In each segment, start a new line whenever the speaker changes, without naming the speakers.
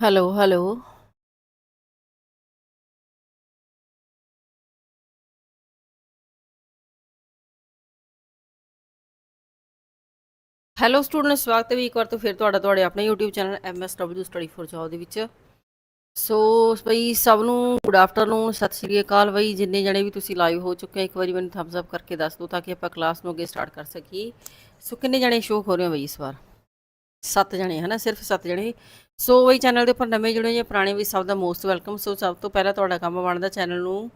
hello hello hello student ਸਵਾਗਤ ਹੈ ਵੀ ਇੱਕ ਵਾਰ ਤੋਂ ਫਿਰ ਤੁਹਾਡਾ ਤੁਹਾਡੇ ਆਪਣੇ YouTube channel MSW study for job ਦੇ ਵਿੱਚ। ਸੋ ਬਈ ਸਭ ਨੂੰ ਗੁੱਡ ਆਫਟਰਨੂਨ ਸਤਿ ਸ਼੍ਰੀ ਅਕਾਲ ਬਈ। ਜਿੰਨੇ ਜਣੇ ਵੀ ਤੁਸੀਂ ਲਾਈਵ ਹੋ ਚੁੱਕੇ ਹੋ, ਇੱਕ ਵਾਰੀ ਮੈਨੂੰ ਥੰਬਸ ਅਪ ਕਰਕੇ ਦੱਸ ਦਿਓ ਤਾਂ ਕਿ ਆਪਾਂ ਕਲਾਸ ਨੂੰ ਅੱਗੇ ਸਟਾਰਟ ਕਰ ਸਕੀਏ। ਸੋ ਕਿੰਨੇ ਜਣੇ ਸ਼ੋਅ ਹੋ ਰਹੇ ਹੋ ਬਈ ਇਸ ਵਾਰ? ਸੱਤ ਜਣੇ, ਹਨਾ? ਸਿਰਫ ਸੱਤ ਜਣੇ। ਸੋ ਬਈ ਚੈਨਲ ਦੇ ਉੱਪਰ ਨਵੇਂ ਜੁੜੇ ਜਾਂ ਪੁਰਾਣੇ ਵੀ ਸਭ ਦਾ ਮੋਸਟ ਵੈਲਕਮ ਸੋ ਸਭ ਤੋਂ ਪਹਿਲਾਂ ਤੁਹਾਡਾ ਕੰਮ ਬਣਦਾ ਚੈਨਲ ਨੂੰ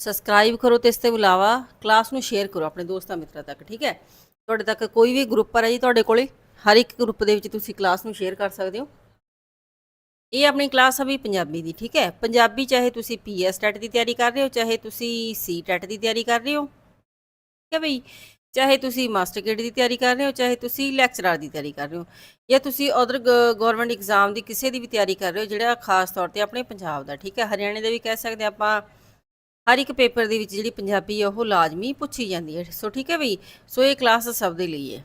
ਸਬਸਕ੍ਰਾਈਬ ਕਰੋ ਤੇ ਇਸ ਤੋਂ ਇਲਾਵਾ ਕਲਾਸ ਨੂੰ ਸ਼ੇਅਰ ਕਰੋ ਆਪਣੇ ਦੋਸਤਾਂ ਮਿੱਤਰਾਂ ਤੱਕ, ਠੀਕ ਹੈ? ਤੁਹਾਡੇ ਤੱਕ ਕੋਈ ਵੀ ਗਰੁੱਪ ਆ ਜੀ ਤੁਹਾਡੇ ਕੋਲੇ ਹਰ ਇੱਕ ਗਰੁੱਪ ਦੇ ਵਿੱਚ ਤੁਸੀਂ ਕਲਾਸ ਨੂੰ ਸ਼ੇਅਰ ਕਰ ਸਕਦੇ ਹੋ। ਇਹ ਆਪਣੀ ਕਲਾਸ ਆ ਵੀ ਪੰਜਾਬੀ ਦੀ, ਠੀਕ ਹੈ? ਪੰਜਾਬੀ ਚਾਹੇ ਤੁਸੀਂ ਪੀਐਸ ਟੈਟ ਦੀ ਤਿਆਰੀ ਕਰ ਰਹੇ ਹੋ, ਚਾਹੇ ਤੁਸੀਂ ਸੀ ਟੈਟ ਦੀ ਤਿਆਰੀ ਕਰ ਰਹੇ ਹੋ, ਠੀਕ ਹੈ ਬਈ? ਚਾਹੇ ਤੁਸੀਂ ਮਾਸਟਰ ਗੇਡ ਦੀ ਤਿਆਰੀ ਕਰ ਰਹੇ ਹੋ, ਚਾਹੇ ਤੁਸੀਂ ਲੈਕਚਰਰ ਦੀ ਤਿਆਰੀ ਕਰ ਰਹੇ ਹੋ, ਜਾਂ ਤੁਸੀਂ ਅਦਰ ਗਵਰਨਮੈਂਟ ਐਗਜ਼ਾਮ ਦੀ ਕਿਸੇ ਦੀ ਵੀ ਤਿਆਰੀ ਕਰ ਰਹੇ ਹੋ, ਜਿਹੜਾ ਖਾਸ ਤੌਰ ਤੇ ਆਪਣੇ ਪੰਜਾਬ ਦਾ, ਠੀਕ ਹੈ? ਹਰਿਆਣੇ ਦਾ ਵੀ ਕਹਿ ਸਕਦੇ ਆਪਾਂ ਹਰ ਇੱਕ ਪੇਪਰ ਦੇ ਵਿੱਚ ਜਿਹੜੀ ਪੰਜਾਬੀ ਆ, ਉਹ ਲਾਜ਼ਮੀ ਪੁੱਛੀ ਜਾਂਦੀ ਹੈ। ਸੋ ਠੀਕ ਹੈ ਬਈ, ਸੋ ਇਹ ਕਲਾਸ ਸਭ ਦੇ ਲਈ ਹੈ।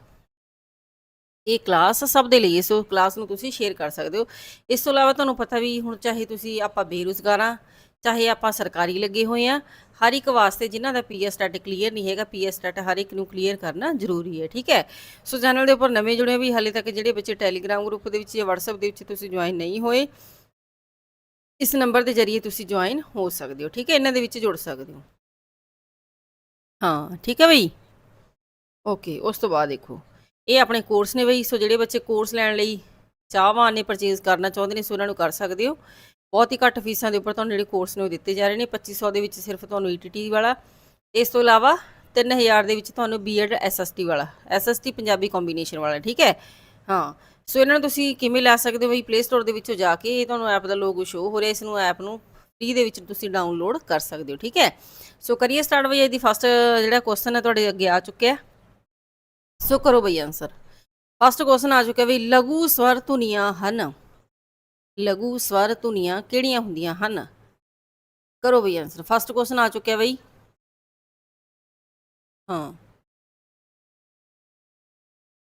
ਇਹ ਕਲਾਸ ਸਭ ਦੇ ਲਈ ਸੋ ਕਲਾਸ ਨੂੰ ਤੁਸੀਂ ਸ਼ੇਅਰ ਕਰ ਸਕਦੇ ਹੋ। ਇਸ ਤੋਂ ਇਲਾਵਾ ਤੁਹਾਨੂੰ ਪਤਾ ਵੀ ਹੁਣ ਚਾਹੇ ਤੁਸੀਂ ਆਪਾਂ ਬੇਰੁਜ਼ਗਾਰ ਆ ਚਾਹੇ ਆਪਾਂ ਸਰਕਾਰੀ ਲੱਗੇ ਹੋਏ ਆ, ਹਰ ਇੱਕ ਵਾਸਤੇ ਜਿਨ੍ਹਾਂ ਦਾ ਪੀਐਸ ਸਟੈਟ ਕਲੀਅਰ ਨਹੀਂ ਹੈਗਾ ਪੀਐਸ ਸਟੈਟ ਹਰ ਇੱਕ ਨੂੰ ਕਲੀਅਰ ਕਰਨਾ ਜ਼ਰੂਰੀ ਹੈ, ਠੀਕ ਹੈ? ਸੋ ਚੈਨਲ ਦੇ ਉੱਪਰ ਨਵੇਂ ਜੁੜੇ ਵੀ ਹਾਲੇ ਤੱਕ ਜਿਹੜੇ ਬੱਚੇ ਟੈਲੀਗ੍ਰਾਮ ਗਰੁੱਪ ਦੇ ਵਿੱਚ ਜਾਂ WhatsApp ਦੇ ਵਿੱਚ ਤੁਸੀਂ ਜੁਆਇਨ ਨਹੀਂ ਹੋਏ ਇਸ ਨੰਬਰ ਦੇ ਜ਼ਰੀਏ ਤੁਸੀਂ ਜੁਆਇਨ ਹੋ ਸਕਦੇ ਹੋ, ਠੀਕ ਹੈ? ਇਹਨਾਂ ਦੇ ਵਿੱਚ ਜੁੜ ਸਕਦੇ ਹੋ। ਹਾਂ, ਠੀਕ ਹੈ ਬਈ? ਓਕੇ ਉਸ ਤੋਂ ਬਾਅਦ ਦੇਖੋ। ਇਹ ਆਪਣੇ ਕੋਰਸ ਨੇ ਬਈ, ਸੋ ਜਿਹੜੇ ਬੱਚੇ ਕੋਰਸ ਲੈਣ ਲਈ ਚਾਹਵਾਨ ਨੇ ਪਰਚੇਜ਼ ਕਰਨਾ ਚਾਹੁੰਦੇ ਨੇ, ਸੋ ਉਹਨਾਂ ਨੂੰ ਕਰ ਸਕਦੇ ਹੋ। ਬਹੁਤ ਹੀ ਘੱਟ ਫੀਸਾਂ ਦੇ ਉੱਪਰ ਤੁਹਾਨੂੰ ਜਿਹੜੇ ਕੋਰਸ ਨੇ ਉਹ ਦਿੱਤੇ ਜਾ ਰਹੇ ਨੇ। 2500 ਦੇ ਵਿੱਚ ਸਿਰਫ ਤੁਹਾਨੂੰ ਈਟੀਟੀ ਵਾਲਾ। ਇਸ ਤੋਂ ਇਲਾਵਾ 3000 ਦੇ ਵਿੱਚ ਤੁਹਾਨੂੰ ਬੀਐਡ ਐਸਐਸਟੀ ਵਾਲਾ। ਐਸਐਸਟੀ ਪੰਜਾਬੀ ਕੰਬੀਨੇਸ਼ਨ ਵਾਲਾ, ਠੀਕ ਹੈ? ਹਾਂ। ਸੋ ਇਹਨਾਂ ਨੂੰ ਤੁਸੀਂ ਕਿਵੇਂ ਲੈ ਸਕਦੇ ਹੋ ਬਈ ਪਲੇ ਸਟੋਰ ਦੇ ਵਿੱਚੋਂ ਜਾ ਕੇ ਇਹ ਤੁਹਾਨੂੰ ਐਪ ਦਾ ਲੋਗੋ ਸ਼ੋ ਹੋ ਰਿਹਾ, ਇਸ ਨੂੰ ਐਪ ਨੂੰ ਫ੍ਰੀ ਦੇ ਵਿੱਚ ਤੁਸੀਂ ਡਾਊਨਲੋਡ ਕਰ ਸਕਦੇ ਹੋ, ਠੀਕ ਹੈ? ਸੋ ਕਰੀਏ ਸਟਾਰਟ ਬਈ, ਇਹਦੀ ਫਸਟ ਜਿਹੜਾ ਕੁਐਸਚਨ ਹੈ ਤੁਹਾਡੇ ਅੱਗੇ ਆ ਚੁੱਕਿਆ ਸੋ ਕਰੋ ਬਈ ਆਨਸਰ ਫਸਟ ਕੁਐਸਚਨ ਆ ਚੁੱਕਿਆ ਬਈ, ਲਘੂ ਸਵਰ ਧੁਨੀਆਂ ਹਨ। ਲਘੂ ਸਵਰ ਧੁਨੀਆਂ ਕਿਹੜੀਆਂ ਹੁੰਦੀਆਂ ਹਨ? ਕਰੋ ਬਈ ਆਨਸਰ ਫਸਟ ਕੁਐਸਚਨ ਆ ਚੁੱਕਿਆ ਬਈ। ਹਾਂ।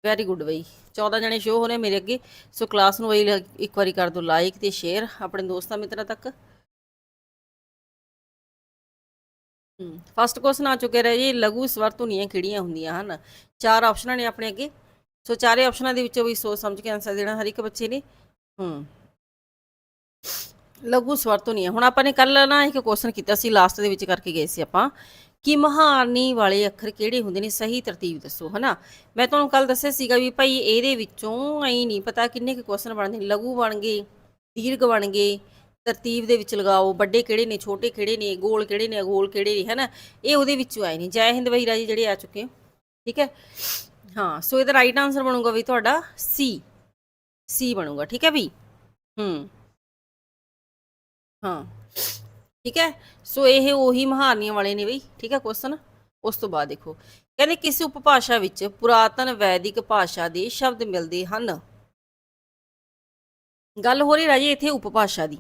ਵੈਰੀ ਗੁੱਡ ਬਈ। 14 ਜਣੇ ਸ਼ੋ ਹੋ ਰਹੇ ਮੇਰੇ ਅੱਗੇ। ਸੋ ਕਲਾਸ ਨੂੰ ਬਈ ਇੱਕ ਵਾਰੀ ਕਰ ਦਿਓ ਲਾਈਕ ਤੇ ਸ਼ੇਅਰ ਆਪਣੇ ਦੋਸਤਾਂ ਮਿੱਤਰਾਂ ਤੱਕ। ਫਸਟ ਕੁਐਸਚਨ ਆ ਚੁੱਕਿਆ ਹੈ ਜੀ, ਲਘੂ ਸਵਰ ਧੁਨੀਆਂ ਕਿਹੜੀਆਂ ਹੁੰਦੀਆਂ ਹਨ? ਚਾਰ ਆਪਸ਼ਨਾਂ ਨੇ ਆਪਣੇ ਅੱਗੇ। ਸੋ ਚਾਰੇ ਆਪਸ਼ਨਾਂ ਦੇ ਵਿੱਚੋਂ ਵੀ ਸੋਚ ਸਮਝ ਕੇ ਆਨਸਰ ਦੇਣਾ ਹਰ ਇੱਕ ਬੱਚੇ ਨੇ। ਹਮ ਲਘੂ ਸਵਰ ਧੁਨੀਆਂ। ਹੁਣ ਆਪਾਂ ਨੇ ਕੱਲ ਨਾ ਇੱਕ ਕੁਐਸਚਨ ਕੀਤਾ ਸੀ ਲਾਸਟ ਦੇ ਵਿੱਚ ਕਰਕੇ ਗਏ ਸੀ ਆਪਾਂ। ਕਿ ਮਹਾਰਨੀ ਵਾਲੇ ਅੱਖਰ ਕਿਹੜੇ ਹੁੰਦੇ ਨੇ ਸਹੀ ਤਰਤੀਬ ਦੱਸੋ, ਹਨਾ? ਮੈਂ ਤੁਹਾਨੂੰ ਕੱਲ ਦੱਸਿਆ ਸੀਗਾ ਵੀ ਭਾਈ ਇਹਦੇ ਵਿੱਚੋਂ ਐਂ ਨਹੀਂ ਪਤਾ ਕਿੰਨੇ ਕੁ ਕੁਐਸਚਨ ਬਣਦੇ ਨੇ ਲਘੂ ਬਣ ਗਏ, ਦੀਰਘ ਬਣ ਗਏ, ਤਰਤੀਬ ਦੇ ਵਿੱਚ ਲਗਾਓ, ਵੱਡੇ ਕਿਹੜੇ ਨੇ, ਛੋਟੇ ਕਿਹੜੇ ਨੇ, ਗੋਲ ਕਿਹੜੇ ਨੇ, ਅਗੋਲ ਕਿਹੜੇ ਨੇ, ਹਨਾ? ਇਹ ਉਹਦੇ ਵਿੱਚੋਂ ਆਏ ਨੇ, ਜੈ ਹਿੰਦ ਬਈ ਰਾਜੀ ਜਿਹੜੇ ਆ ਚੁੱਕੇ ਹੋ, ਠੀਕ ਹੈ? ਹਾਂ, ਸੋ ਇਹਦਾ ਰਾਈਟ ਆਨਸਰ ਬਣੂਗਾ ਵੀ ਤੁਹਾਡਾ ਸੀ ਸੀ ਬਣੂਗਾ, ਠੀਕ ਹੈ ਵੀ ਹੂੰ, ਹਾਂ। ਠੀਕ ਹੈ? ਸੋ ਇਹ ਉਹੀ ਮਹਾਰਨੀਆਂ ਵਾਲੇ ਨੇ ਬਈ, ਠੀਕ ਹੈ ਕੁਐਸਚਨ ਉਸ ਤੋਂ ਬਾਅਦ ਦੇਖੋ। ਕਹਿੰਦੇ ਕਿਸ ਉਪਭਾਸ਼ਾ ਵਿੱਚ ਪੁਰਾਤਨ ਵੈਦਿਕ ਭਾਸ਼ਾ ਦੇ ਸ਼ਬਦ ਮਿਲਦੇ ਹਨ। ਗੱਲ ਹੋ ਰਹੀ ਰਾਜੇ ਇੱਥੇ ਉਪਭਾਸ਼ਾ ਦੀ।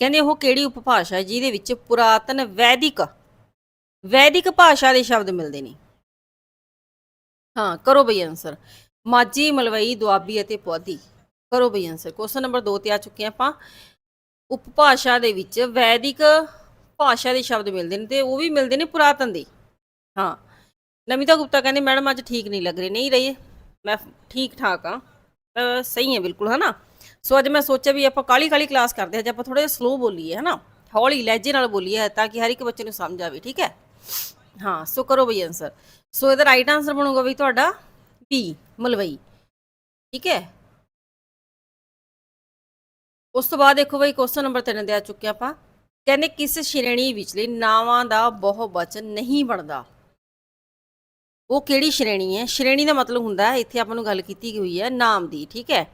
ਕਹਿੰਦੇ ਉਹ ਕਿਹੜੀ ਉਪਭਾਸ਼ਾ ਹੈ ਜਿਹਦੇ ਵਿੱਚ ਪੁਰਾਤਨ ਵੈਦਿਕ ਵੈਦਿਕ ਭਾਸ਼ਾ ਦੇ ਸ਼ਬਦ ਮਿਲਦੇ ਨੇ? ਹਾਂ, ਕਰੋ ਬਈ ਆਨਸਰ ਮਾਝੀ, ਮਲਵਈ, ਦੁਆਬੀ ਅਤੇ ਪੁਆਧੀ। ਕਰੋ ਬਈ ਆਨਸਰ ਕੁਐਸਚਨ ਨੰਬਰ 2 ਤੇ ਆ ਚੁੱਕੇ ਆਪਾਂ। ਉਪਭਾਸ਼ਾ ਦੇ ਵਿੱਚ ਵੈਦਿਕ ਭਾਸ਼ਾ ਦੇ ਸ਼ਬਦ ਮਿਲਦੇ ਨੇ ਤੇ ਉਹ ਵੀ ਮਿਲਦੇ ਨੇ ਪੁਰਾਤਨ ਦੇ। ਹਾਂ। ਨਮਿਤਾ ਗੁਪਤਾ ਕਹਿੰਦੇ, ਮੈਡਮ, ਅੱਜ ਠੀਕ ਨਹੀਂ ਲੱਗ ਰਹੇ। ਨਹੀਂ ਰਹੀ ਮੈਂ ਠੀਕ ਠਾਕ ਆ ਸਹੀ ਹੈ, ਬਿਲਕੁਲ, ਹਨਾ? ਸੋ ਅੱਜ ਮੈਂ ਸੋਚਿਆ ਵੀ ਆਪਾਂ ਕਾਲੀ ਕਾਲੀ ਕਲਾਸ ਕਰਦੇ ਹਾਂ ਅੱਜ ਆਪਾਂ ਥੋੜਾ ਜਿਹਾ ਸਲੋ ਬੋਲੀਏ, ਹਨਾ? ਹੌਲੀ, ਲਹਿਜੇ ਨਾਲ ਬੋਲੀਏ ਤਾਂ ਕਿ ਹਰ ਇੱਕ ਬੱਚੇ ਨੂੰ ਸਮਝ ਆਵੇ, ਠੀਕ ਹੈ? ਹਾਂ, ਸੋ ਕਰੋ ਬਈ ਆਨਸਰ ਸੋ ਇਹਦਾ ਰਾਈਟ ਆਨਸਰ ਬਣੂਗਾ ਵੀ ਤੁਹਾਡਾ ਬੀ ਮਲਵਈ। ਠੀਕ ਹੈ? ਉਸ ਤੋਂ ਬਾਅਦ ਦੇਖੋ ਬਈ ਕੁਐਸਚਨ ਨੰਬਰ 3 ਤੇ ਆ ਚੁੱਕੇ ਆਪਾਂ। ਕਹਿੰਦੇ ਕਿਸ ਸ਼੍ਰੇਣੀ ਵਿਚਲੇ ਨਾਵਾਂ ਦਾ ਬਹੁਵਚਨ ਨਹੀਂ ਬਣਦਾ? ਉਹ ਕਿਹੜੀ ਸ਼੍ਰੇਣੀ ਹੈ? ਸ਼੍ਰੇਣੀ ਦਾ ਮਤਲਬ ਹੁੰਦਾ ਹੈ, ਇੱਥੇ ਆਪਾਂ ਨੂੰ ਗੱਲ ਕੀਤੀ ਹੋਈ ਹੈ ਨਾਮ ਦੀ, ਠੀਕ ਹੈ?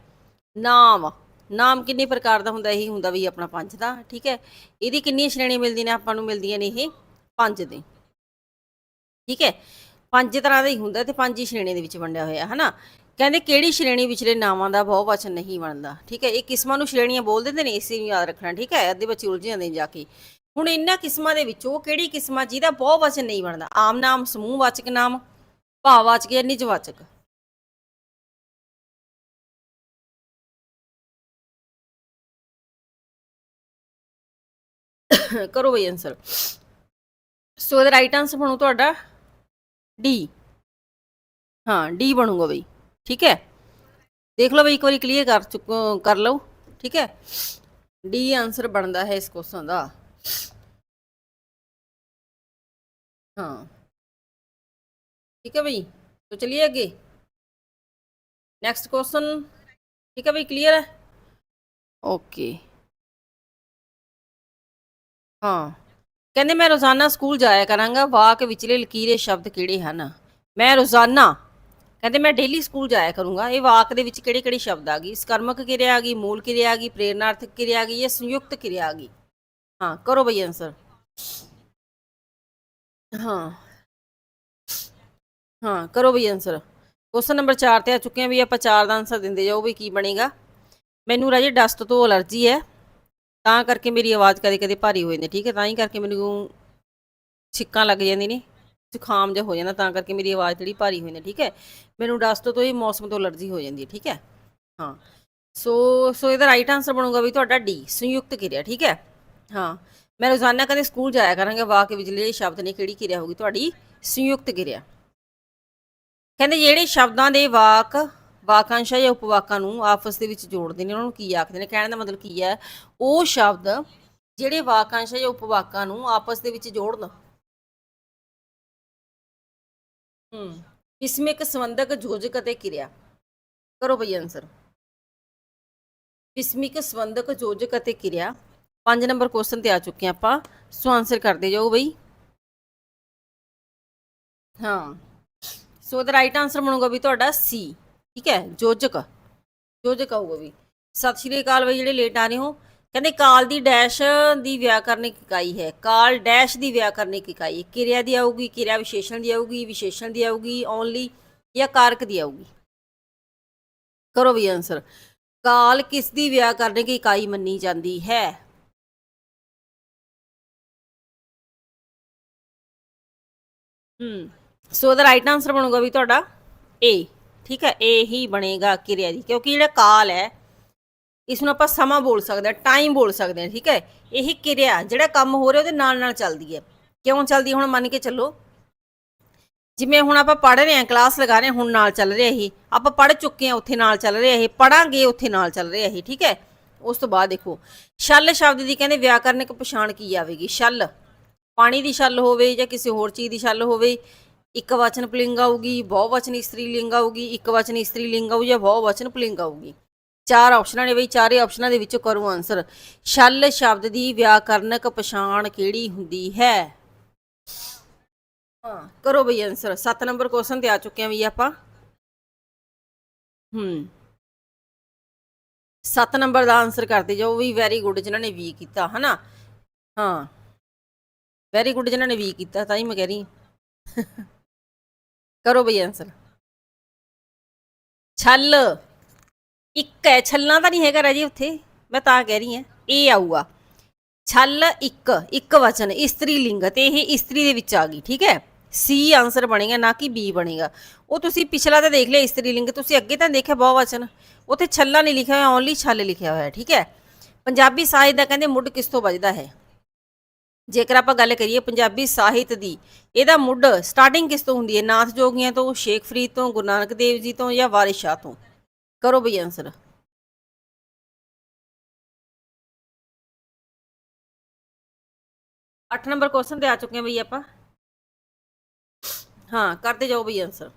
ਨਾਮ ਨਾਮ ਕਿੰਨੇ ਪ੍ਰਕਾਰ ਦਾ ਹੁੰਦਾ, ਇਹੀ ਹੁੰਦਾ ਵੀ ਆਪਣਾ ਪੰਜ ਦਾ, ਠੀਕ ਹੈ? ਇਹਦੀ ਕਿੰਨੀਆਂ ਸ਼੍ਰੇਣੀਆਂ ਮਿਲਦੀਆਂ ਨੇ, ਆਪਾਂ ਨੂੰ ਮਿਲਦੀਆਂ ਨੇ ਇਹ ਪੰਜ ਦੇ। ਠੀਕ ਹੈ? ਪੰਜ ਤਰ੍ਹਾਂ ਦਾ ਹੀ ਹੁੰਦਾ ਤੇ ਪੰਜ ਹੀ ਸ਼੍ਰੇਣੀ ਦੇ ਵਿੱਚ ਵੰਡਿਆ ਹੋਇਆ, ਹਨਾ? ਕਹਿੰਦੇ ਕਿਹੜੀ ਸ਼੍ਰੇਣੀ ਵਿਚਲੇ ਨਾਵਾਂ ਦਾ ਬਹੁਵਚਨ ਨਹੀਂ ਬਣਦਾ। ਠੀਕ ਹੈ, ਇਹ ਕਿਸਮਾਂ ਨੂੰ ਸ਼੍ਰੇਣੀਆਂ ਬੋਲ ਦਿੰਦੇ ਨੇ, ਇਸੇ ਨੂੰ ਯਾਦ ਰੱਖਣਾ, ਠੀਕ ਹੈ, ਅੱਧੇ ਬੱਚੇ ਉਲਝ ਜਾਂਦੇ ਨੇ ਜਾ ਕੇ। ਹੁਣ ਇਹਨਾਂ ਕਿਸਮਾਂ ਦੇ ਵਿੱਚੋਂ ਕਿਹੜੀ ਕਿਸਮਾਂ ਜਿਹਦਾ ਬਹੁਵਚਨ ਨਹੀਂ ਬਣਦਾ? ਆਮ ਨਾਮ, ਸਮੂਹ ਵਾਚਕ ਨਾਮ ਭਾਵਵਾਚਕ ਜਾਂ ਨਿਜਵਾਚਕ ਕਰੋ ਬਈ ਆਨਸਰ ਸੋ ਇਹਦਾ ਰਾਈਟ ਆਨਸਰ ਬਣੂ ਤੁਹਾਡਾ ਡੀ ਹਾਂ ਡੀ ਬਣੂਗਾ ਬਈ। ਠੀਕ ਹੈ ਦੇਖ ਲਓ ਬਈ ਇੱਕ ਵਾਰੀ ਕਲੀਅਰ ਕਰ ਚੁੱਕੋ ਕਰ ਲਓ ਠੀਕ ਹੈ ਡੀ ਆਨਸਰ ਬਣਦਾ ਹੈ ਇਸ ਕੁਐਸਚਨ ਦਾ ਹਾਂ ठीक है भाई तो चलिए आगे नेक्स्ट क्वेश्चन ठीक है भाई क्लियर है ओके ਹਾਂ ਕਹਿੰਦੇ ਮੈਂ ਰੋਜ਼ਾਨਾ ਸਕੂਲ ਜਾਇਆ ਕਰਾਂਗਾ ਵਾਕ ਵਿਚਲੇ ਲਕੀਰੇ ਸ਼ਬਦ ਕਿਹੜੇ ਹਨ ਮੈਂ ਰੋਜ਼ਾਨਾ ਕਹਿੰਦੇ ਮੈਂ ਡੇਲੀ ਸਕੂਲ ਜਾਇਆ ਕਰੂੰਗਾ। ਇਹ ਵਾਕ ਦੇ ਵਿੱਚ ਕਿਹੜੇ ਕਿਹੜੇ ਸ਼ਬਦ ਆ ਗਈ ਸਕਰਮਕ ਕਿਰਿਆ ਆ ਗਈ, ਮੂਲ ਕਿਰਿਆ ਆ ਗਈ, ਪ੍ਰੇਰਨਾਰਥਕ ਕਿਰਿਆ ਆ ਗਈ ਜਾਂ ਸੰਯੁਕਤ ਕਿਰਿਆ ਆ ਗਈ? ਹਾਂ, ਕਰੋ ਬਈ ਆਨਸਰ ਹਾਂ। ਹਾਂ, ਕਰੋ ਬਈ ਆਨਸਰ ਕੁਐਸਚਨ ਨੰਬਰ 4 ਤੇ ਆ ਚੁੱਕੇ ਆ ਵੀ ਆਪਾਂ 4 ਦਾ ਆਨਸਰ ਦਿੰਦੇ ਜਾਓ ਵੀ ਕੀ ਬਣੇਗਾ। ਮੈਨੂੰ ਰਾਜੇ ਡਸਟ ਤੋਂ ਅਲਰਜੀ ਹੈ, ਤਾਂ ਕਰਕੇ ਮੇਰੀ ਆਵਾਜ਼ ਕਦੇ ਕਦੇ ਭਾਰੀ ਹੋ ਜਾਂਦੀ ਠੀਕ ਹੈ? ਤਾਂ ਹੀ ਕਰਕੇ ਮੈਨੂੰ ਛਿੱਕਾਂ ਲੱਗ ਜਾਂਦੀਆਂ ਨੇ। ਜ਼ੁਕਾਮ ਜਿਹਾ ਹੋ ਜਾਂਦਾ, ਤਾਂ ਕਰਕੇ ਮੇਰੀ ਆਵਾਜ਼ ਜਿਹੜੀ ਭਾਰੀ ਹੋ ਜਾਂਦੀ ਠੀਕ ਹੈ? ਮੈਨੂੰ ਡਸਟ ਤੋਂ ਹੀ ਮੌਸਮ ਤੋਂ ਅਲਰਜੀ ਹੋ ਜਾਂਦੀ ਹੈ, ਠੀਕ ਹੈ? ਹਾਂ। ਸੋ ਸੋ ਇਹਦਾ ਰਾਈਟ ਆਨਸਰ ਬਣੂਗਾ ਵੀ ਤੁਹਾਡਾ ਡੀ ਸੰਯੁਕਤ ਕਿਰਿਆ, ਠੀਕ ਹੈ? ਹਾਂ। ਮੈਂ ਰੋਜ਼ਾਨਾ ਕਦੇ ਸਕੂਲ ਜਾਇਆ ਕਰਾਂਗਾ, ਵਾਕ ਵਿੱਚ ਸ਼ਬਦ ਨੇ, ਕਿਹੜੀ ਕਿਰਿਆ ਹੋਗੀ ਤੁਹਾਡੀ? ਸੰਯੁਕਤ ਕਿਰਿਆ। ਕਹਿੰਦੇ ਜਿਹੜੇ ਸ਼ਬਦਾਂ ਦੇ ਵਾਕ, ਵਾਕਾਂਸ਼ਾਂ ਜਾਂ ਉਪਵਾਕਾਂ ਨੂੰ ਆਪਸ ਦੇ ਵਿੱਚ ਜੋੜਦੇ ਨੇ, ਉਹਨਾਂ ਨੂੰ ਕੀ ਆਖਦੇ ਨੇ? ਕਹਿਣ ਦਾ ਮਤਲਬ ਕੀ ਹੈ? ਉਹ ਸ਼ਬਦ ਜਿਹੜੇ ਵਾਕਾਂਸ਼ਾਂ ਜਾਂ ਉਪਵਾਕਾਂ ਨੂੰ ਆਪਸ ਦੇ ਵਿੱਚ ਜੋੜਨ। ਹੂੰ। ਇਸਮਿਕ ਸੰਬੰਧਕ ਯੋਜਕ ਅਤੇ ਕਿਰਿਆ? ਕਰੋ ਬਈ ਆਨਸਰ ਇਸਮਿਕ ਸੰਬੰਧਕ ਯੋਜਕ ਅਤੇ ਕਿਰਿਆ? 5 ਨੰਬਰ ਕੁਐਸਚਨ ਤੇ ਆ ਚੁੱਕੇ ਹਾਂ ਆਪਾਂ। ਸੋ ਆਨਸਰ ਕਰਦੇ ਜਾਓ ਬਈ। ਹਾਂ। ਸੋ ਦਾ ਰਾਈਟ ਆਨਸਰ ਬਣੂਗਾ ਵੀ ਤੁਹਾਡਾ ਸੀ ਠੀਕ ਹੈ? ਯੋਜਕ ਯੋਜਕ ਆਊਗਾ ਵੀ ਸਤਿ ਸ਼੍ਰੀ ਅਕਾਲ ਬਈ, ਜਿਹੜੇ ਲੇਟ ਆ ਰਹੇ ਹੋ। ਕਹਿੰਦੇ ਕਾਲ ਦੀ ਡੈਸ਼ ਦੀ ਵਿਆਕਰਨਿਕ ਇਕਾਈ ਹੈ। ਕਾਲ ਡੈਸ਼ ਦੀ ਵਿਆਕਰਨਿਕ ਇਕਾਈ ਕਿਰਿਆ ਦੀ ਆਊਗੀ, ਕਿਰਿਆ ਵਿਸ਼ੇਸ਼ਣ ਦੀ ਆਊਗੀ, ਵਿਸ਼ੇਸ਼ਣ ਦੀ ਆਊਗੀ ਓਨਲੀ ਜਾਂ ਕਾਰਕ ਦੀ ਆਊਗੀ? ਕਰੋ ਵੀ ਆਨਸਰ ਕਾਲ ਕਿਸ ਦੀ ਵਿਆਕਰਨਿਕ ਇਕਾਈ ਮੰਨੀ ਜਾਂਦੀ ਹੈ? ਹੂੰ, ਸੋ ਦਾ ਰਾਈਟ ਆਨਸਰ ਬਣੂਗਾ ਵੀ ਤੁਹਾਡਾ ਏ ਠੀਕ ਹੈ ਏ ਹੀ ਬਣੇਗਾ ਕਿਰਿਆ ਦੀ, ਕਿਉਂਕਿ ਜਿਹੜਾ ਕਾਲ ਹੈ ਇਸ ਨੂੰ ਆਪਾਂ ਸਮਾਂ ਬੋਲ ਸਕਦੇ ਹਾਂ ਟਾਈਮ ਬੋਲ ਸਕਦੇ ਹਾਂ, ਠੀਕ ਹੈ? ਇਹ ਕਿਰਿਆ, ਜਿਹੜਾ ਕੰਮ ਹੋ ਰਿਹਾ ਉਹਦੇ ਨਾਲ ਨਾਲ ਚੱਲਦੀ ਹੈ। ਕਿਉਂ ਚੱਲਦੀ ਹੁਣ ਮੰਨ ਕੇ ਚੱਲੋ, ਜਿਵੇਂ ਹੁਣ ਆਪਾਂ ਪੜ੍ਹ ਰਹੇ ਹਾਂ ਕਲਾਸ ਲਗਾ ਰਹੇ ਹਾਂ, ਹੁਣ ਨਾਲ ਚੱਲ ਰਿਹਾ ਇਹ। ਆਪਾਂ ਪੜ੍ਹ ਚੁੱਕੇ ਹਾਂ, ਉੱਥੇ ਨਾਲ ਚੱਲ ਰਿਹਾ ਇਹ। ਪੜਾਂਗੇ ਉੱਥੇ ਨਾਲ ਚੱਲ ਰਿਹਾ ਇਹ, ਠੀਕ ਹੈ? ਉਸ ਤੋਂ ਬਾਅਦ ਦੇਖੋ, ਛਲ ਸ਼ਬਦ ਦੀ ਕਹਿੰਦੇ ਵਿਆਕਰਨਿਕ ਪਛਾਣ ਕੀ ਆਵੇਗੀ? ਛਲ। ਪਾਣੀ ਦੀ ਛਲ ਹੋਵੇ ਜਾਂ ਕਿਸੇ ਹੋਰ ਚੀਜ਼ ਦੀ ਛਲ ਹੋਵੇ, ਇੱਕ ਵਚਨ ਪੁਲਿੰਗ ਆਊਗੀ ਬਹੁਵਚਨ ਇਸਤਰੀ ਲਿੰਗ ਆਊਗੀ, ਇੱਕ ਵਚਨ ਇਸਤਰੀ ਲਿੰਗ ਆਊ ਜਾਂ ਬਹੁਵਚਨ ਪੁਲਿੰਗ ਆਊਗੀ। ਚਾਰ ਆਪਸ਼ਨਾਂ ਨੇ ਬਈ, ਚਾਰੇ ਆਪਸ਼ਨਾਂ ਦੇ ਵਿੱਚੋਂ ਕਰੋ ਆਨਸਰ ਛਲ ਸ਼ਬਦ ਦੀ ਵਿਆਕਰਨਕ ਪਛਾਣ ਕਿਹੜੀ ਹੁੰਦੀ ਹੈ? ਹਾਂ, ਕਰੋ ਬਈ ਆਨਸਰ 7 ਨੰਬਰ ਕੁਐਸਚਨ ਤੇ ਆ ਚੁੱਕੇ ਆ ਬਈ ਆਪਾਂ। ਹੂੰ। 7 ਨੰਬਰ ਦਾ ਆਨਸਰ ਕਰਦੇ ਜਾਓ ਵੀ ਵੈਰੀ ਗੁੱਡ ਜਿਨ੍ਹਾਂ ਨੇ ਵੀ ਕੀਤਾ, ਹਨਾ? ਹਾਂ। ਵੈਰੀ ਗੁੱਡ ਜਿਨ੍ਹਾਂ ਨੇ ਵੀ ਕੀਤਾ, ਤਾਂ ਹੀ ਮੈਂ ਕਹਿ ਰਹੀ ਹਾਂ। ਕਰੋ ਬਈ ਆਨਸਰ ਛਲ। ਇੱਕ ਹੈ, ਛੱਲਾਂ ਤਾਂ ਨਹੀਂ ਹੈਗਾ ਰਾਜੇ ਉੱਥੇ, ਮੈਂ ਤਾਂ ਕਹਿ ਰਹੀ ਹਾਂ, ਇਹ ਆਊਗਾ। ਛੱਲ ਇੱਕ ਇੱਕ ਵਚਨ, ਇਸਤਰੀ ਲਿੰਗ ਤੇ ਇਹ ਇਸਤਰੀ ਦੇ ਵਿੱਚ ਆ ਗਈ, ਠੀਕ ਹੈ? ਸੀ ਆਨਸਰ ਬਣੇਗਾ, ਨਾ ਕਿ ਬੀ ਬਣੇਗਾ। ਉਹ ਤੁਸੀਂ ਪਿਛਲਾ ਤਾਂ ਦੇਖ ਲਿਆ ਇਸਤਰੀ ਲਿੰਗ, ਤੁਸੀਂ ਅੱਗੇ ਤਾਂ ਦੇਖਿਆ ਬਹੁ ਵਚਨ। ਉੱਥੇ ਛੱਲਾ ਨਹੀਂ ਲਿਖਿਆ ਹੋਇਆ ਓਨਲੀ ਛੱਲ ਲਿਖਿਆ ਹੋਇਆ, ਠੀਕ ਹੈ? ਪੰਜਾਬੀ ਸਾਹਿਤ ਦਾ ਕਹਿੰਦੇ ਮੁੱਢ ਕਿਸ ਤੋਂ ਵੱਜਦਾ ਹੈ? ਜੇਕਰ ਆਪਾਂ ਗੱਲ ਕਰੀਏ ਪੰਜਾਬੀ ਸਾਹਿਤ ਦੀ, ਇਹਦਾ ਮੁੱਢ ਸਟਾਰਟਿੰਗ ਕਿਸ ਤੋਂ ਹੁੰਦੀ ਹੈ? ਨਾਥ ਜੋਗੀਆਂ ਤੋਂ ਸ਼ੇਖ ਫਰੀਦ ਤੋਂ, ਗੁਰੂ ਨਾਨਕ ਦੇਵ ਜੀ ਤੋਂ ਜਾਂ ਵਾਰਿਸ ਸ਼ਾਹ ਤੋਂ? ਕਰੋ ਬਈ ਆਨਸਰ ਅੱਠ ਨੰਬਰ ਕੁਐਸਚਨ ਤੇ ਆ ਚੁੱਕੇ ਹਾਂ ਬਈ ਆਪਾਂ। ਹਾਂ, ਕਰਦੇ ਜਾਓ ਬਈ ਆਨਸਰ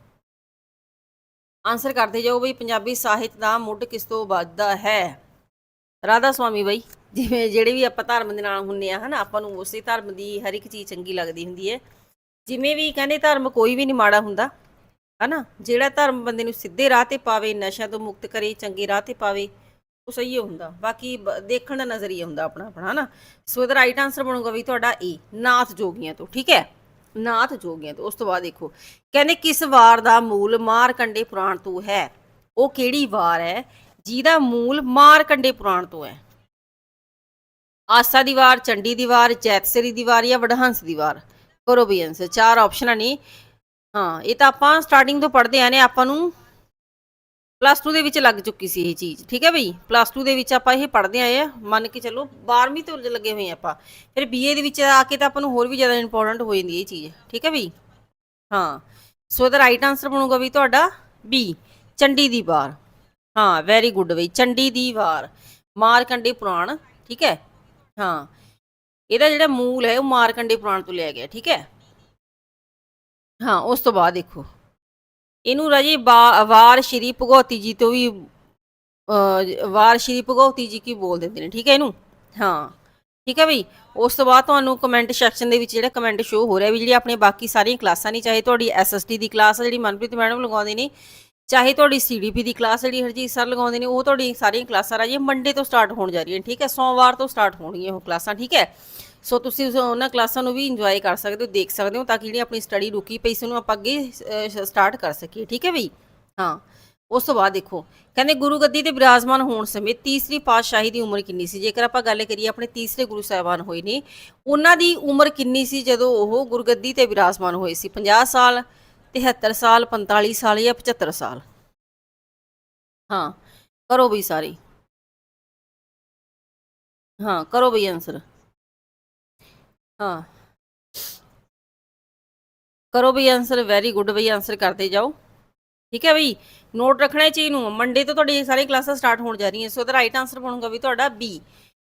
ਆਨਸਰ ਕਰਦੇ ਜਾਓ ਬਈ, ਪੰਜਾਬੀ ਸਾਹਿਤ ਦਾ ਮੁੱਢ ਕਿਸ ਤੋਂ ਵੱਧਦਾ ਹੈ? ਰਾਧਾ ਸੁਆਮੀ ਬਈ, ਜਿਵੇਂ ਜਿਹੜੇ ਵੀ ਆਪਾਂ ਧਰਮ ਦੇ ਨਾਲ ਹੁੰਨੇ ਆ, ਹਨਾ, ਆਪਾਂ ਨੂੰ ਉਸੇ ਧਰਮ ਦੀ ਹਰ ਇੱਕ ਚੀਜ਼ ਚੰਗੀ ਲੱਗਦੀ ਹੁੰਦੀ ਹੈ। ਜਿਵੇਂ ਵੀ ਕਹਿੰਦੇ ਧਰਮ ਕੋਈ ਵੀ ਨਹੀਂ ਮਾੜਾ ਹੁੰਦਾ ਹਨਾ? ਜਿਹੜਾ ਧਰਮ ਬੰਦੇ ਨੂੰ ਸਿੱਧੇ ਰਾਹ ਤੇ ਪਾਵੇ ਨਸ਼ਾ ਤੋਂ ਮੁਕਤ ਕਰੇ, ਚੰਗੇ ਰਾਹ ਤੇ ਪਾਵੇ, ਉਹ ਸਹੀ ਹੁੰਦਾ। ਬਾਕੀ ਦੇਖਣ ਦਾ ਨਜ਼ਰੀਆ ਹੁੰਦਾ ਆਪਣਾ ਆਪਣਾ, ਹਨਾ? ਸੋ ਇਹਦਾ ਰਾਈਟ ਆਨਸਰ ਬਣੂਗਾ ਵੀ ਤੁਹਾਡਾ ਏ ਨਾਥ ਜੋਗੀਆਂ ਤੋਂ, ਠੀਕ ਹੈ? ਨਾਥ ਜੋਗੀਆਂ ਤੋਂ। ਉਸ ਤੋਂ ਬਾਅਦ ਦੇਖੋ, ਕਹਿੰਦੇ ਕਿਸ ਵਾਰ ਦਾ ਮੂਲ ਮਾਰਕੰਡੇ ਪੁਰਾਣ ਤੋਂ ਹੈ? ਉਹ ਕਿਹੜੀ ਵਾਰ ਹੈ? ਜਿਹਦਾ ਮੂਲ ਮਾਰਕੰਡੇ ਪੁਰਾਣ ਤੋਂ ਹੈ। ਆਸਾ ਦੀ ਵਾਰ, ਚੰਡੀ ਦੀ ਵਾਰ, ਜੈਤਸਰੀ ਦੀ ਵਾਰ ਜਾਂ ਵਡਹੰਸ ਦੀ ਵਾਰ? ਕਰੋ ਵੀ ਆਨਸਰ ਚਾਰ ਆਪਸ਼ਨਾਂ ਨੇ। ਹਾਂ, ਇਹ ਤਾਂ ਆਪਾਂ ਸਟਾਰਟਿੰਗ ਤੋਂ ਪੜ੍ਹਦੇ ਆ ਨੇ, ਆਪਾਂ ਨੂੰ ਪਲੱਸ 2 ਦੇ ਵਿੱਚ ਲੱਗ ਚੁੱਕੀ ਸੀ ਇਹ ਚੀਜ਼, ਠੀਕ ਹੈ ਬਈ? ਪਲੱਸ 2 ਦੇ ਵਿੱਚ ਆਪਾਂ ਇਹ ਪੜ੍ਹਦੇ ਆਏ ਆ, ਮੰਨ ਕੇ ਚੱਲੋ 12ਵੀਂ ਤੋਂ ਲੱਗੇ ਹੋਏ ਆ ਆਪਾਂ, ਫਿਰ ਬੀਏ ਦੇ ਵਿੱਚ ਆ ਕੇ ਤਾਂ ਆਪਾਂ ਨੂੰ ਹੋਰ ਵੀ ਜ਼ਿਆਦਾ ਇੰਪੋਰਟੈਂਟ ਹੋ ਜਾਂਦੀ ਇਹ ਚੀਜ਼, ਠੀਕ ਹੈ ਬਈ? ਹਾਂ ਸੋ ਦਾ ਰਾਈਟ ਆਨਸਰ ਬਣੂਗਾ ਵੀ ਤੁਹਾਡਾ ਬੀ ਚੰਡੀ ਦੀ ਵਾਰ, ਹਾਂ ਵੈਰੀ ਗੁੱਡ ਬਈ, ਚੰਡੀ ਦੀ ਵਾਰ, ਮਾਰਕੰਡੇ ਪੁਰਾਣ, ਠੀਕ ਹੈ? ਹਾਂ, ਇਹਦਾ ਜਿਹੜਾ ਮੂਲ ਹੈ ਉਹ ਮਾਰਕੰਡੇ ਪੁਰਾਣ ਤੋਂ ਲਿਆ ਗਿਆ, ਠੀਕ ਹੈ? ਹਾਂ ਉਸ ਤੋਂ ਬਾਅਦ ਦੇਖੋ। ਇਹਨੂੰ ਰਾਜੇ ਬਾ- ਵਾਰ ਸ਼੍ਰੀ ਭਗਵਤੀ ਜੀ ਤੋਂ ਵੀ ਅਹ, ਵਾਰ ਸ਼੍ਰੀ ਭਗਵਤੀ ਜੀ ਕੀ ਬੋਲ ਦਿੰਦੇ ਨੇ ਠੀਕ ਹੈ ਇਹਨੂੰ? ਹਾਂ ਠੀਕ ਹੈ ਬਈ? ਉਸ ਤੋਂ ਬਾਅਦ ਤੁਹਾਨੂੰ ਕਮੈਂਟ ਸੈਕਸ਼ਨ ਦੇ ਵਿੱਚ ਜਿਹੜਾ ਕਮੈਂਟ ਸ਼ੋ ਹੋ ਰਿਹਾ ਵੀ ਜਿਹੜੀ ਆਪਣੀ ਬਾਕੀ ਸਾਰੀਆਂ ਕਲਾਸਾਂ ਨਹੀਂ ਚਾਹੇ ਤੁਹਾਡੀ ਐਸਐਸਟੀ ਦੀ ਕਲਾਸ ਆ ਜਿਹੜੀ ਮਨਪ੍ਰੀਤ ਮੈਡਮ ਲਗਾਉਂਦੇ ਨੇ ਚਾਹੇ ਤੁਹਾਡੀ ਸੀਡੀਪੀ ਦੀ ਕਲਾਸ ਜਿਹੜੀ ਹਰਜੀਤ ਸਰ ਲਗਾਉਂਦੇ ਨੇ, ਉਹ ਤੁਹਾਡੀ ਸਾਰੀਆਂ ਕਲਾਸਾਂ ਰਾਜੇ ਮੰਡੇ ਤੋਂ ਸਟਾਰਟ ਹੋਣ ਜਾ ਰਹੀਆਂ ਨੇ, ਠੀਕ ਹੈ? ਸੋਮਵਾਰ ਤੋਂ ਸਟਾਰਟ ਹੋਣਗੀਆਂ ਉਹ ਕਲਾਸਾਂ ਠੀਕ ਹੈ? ਸੋ ਤੁਸੀਂ ਉਹਨਾਂ ਕਲਾਸਾਂ ਨੂੰ ਵੀ ਇੰਜੋਏ ਕਰ ਸਕਦੇ ਹੋ, ਦੇਖ ਸਕਦੇ ਹੋ, ਤਾਂ ਕਿ ਜਿਹੜੀ ਆਪਣੀ ਸਟੱਡੀ ਰੁਕੀ ਪਈ ਸੀ, ਉਹਨੂੰ ਆਪਾਂ ਅੱਗੇ ਸਟਾਰਟ ਕਰ ਸਕੀਏ, ਠੀਕ ਹੈ ਬਈ? ਹਾਂ। ਉਸ ਤੋਂ ਬਾਅਦ ਦੇਖੋ, ਕਹਿੰਦੇ ਗੁਰੂ ਗੱਦੀ ਤੇ ਬਿਰਾਜਮਾਨ ਹੋਣ ਸਮੇਂ ਤੀਸਰੀ ਪਾਤਸ਼ਾਹੀ ਦੀ ਉਮਰ ਕਿੰਨੀ ਸੀ? ਜੇਕਰ ਆਪਾਂ ਗੱਲ ਕਰੀਏ, ਆਪਣੇ ਤੀਸਰੇ ਗੁਰੂ ਸਾਹਿਬਾਨ ਹੋਏ ਨੇ, ਉਹਨਾਂ ਦੀ ਉਮਰ ਕਿੰਨੀ ਸੀ ਜਦੋਂ ਉਹ ਗੁਰਗੱਦੀ ਤੇ ਬਿਰਾਜਮਾਨ ਹੋਏ ਸੀ? 50 ਸਾਲ 73 ਸਾਲ 45 ਸਾਲ ਜਾਂ 75 ਸਾਲ। ਹਾਂ, ਕਰੋ ਬਈ ਸਾਰੇ। ਹਾਂ, ਕਰੋ ਬਈ ਆਨਸਰ ਹਾਂ। ਕਰੋ ਬਈ ਆਨਸਰ ਵੈਰੀ ਗੁੱਡ ਬਈ ਆਨਸਰ ਕਰਦੇ ਜਾਓ। ਠੀਕ ਹੈ ਬਈ? ਨੋਟ ਰੱਖਣਾ ਇਹ ਚੀਜ਼ ਨੂੰ। ਮੰਡੇ ਤੋਂ ਤੁਹਾਡੀ ਸਾਰੀ ਕਲਾਸਾਂ ਸਟਾਰਟ ਹੋਣ ਜਾ ਰਹੀਆਂ। ਸੋ ਦਾ ਰਾਈਟ ਆਨਸਰ ਬਣੂਗਾ ਵੀ ਤੁਹਾਡਾ ਬੀ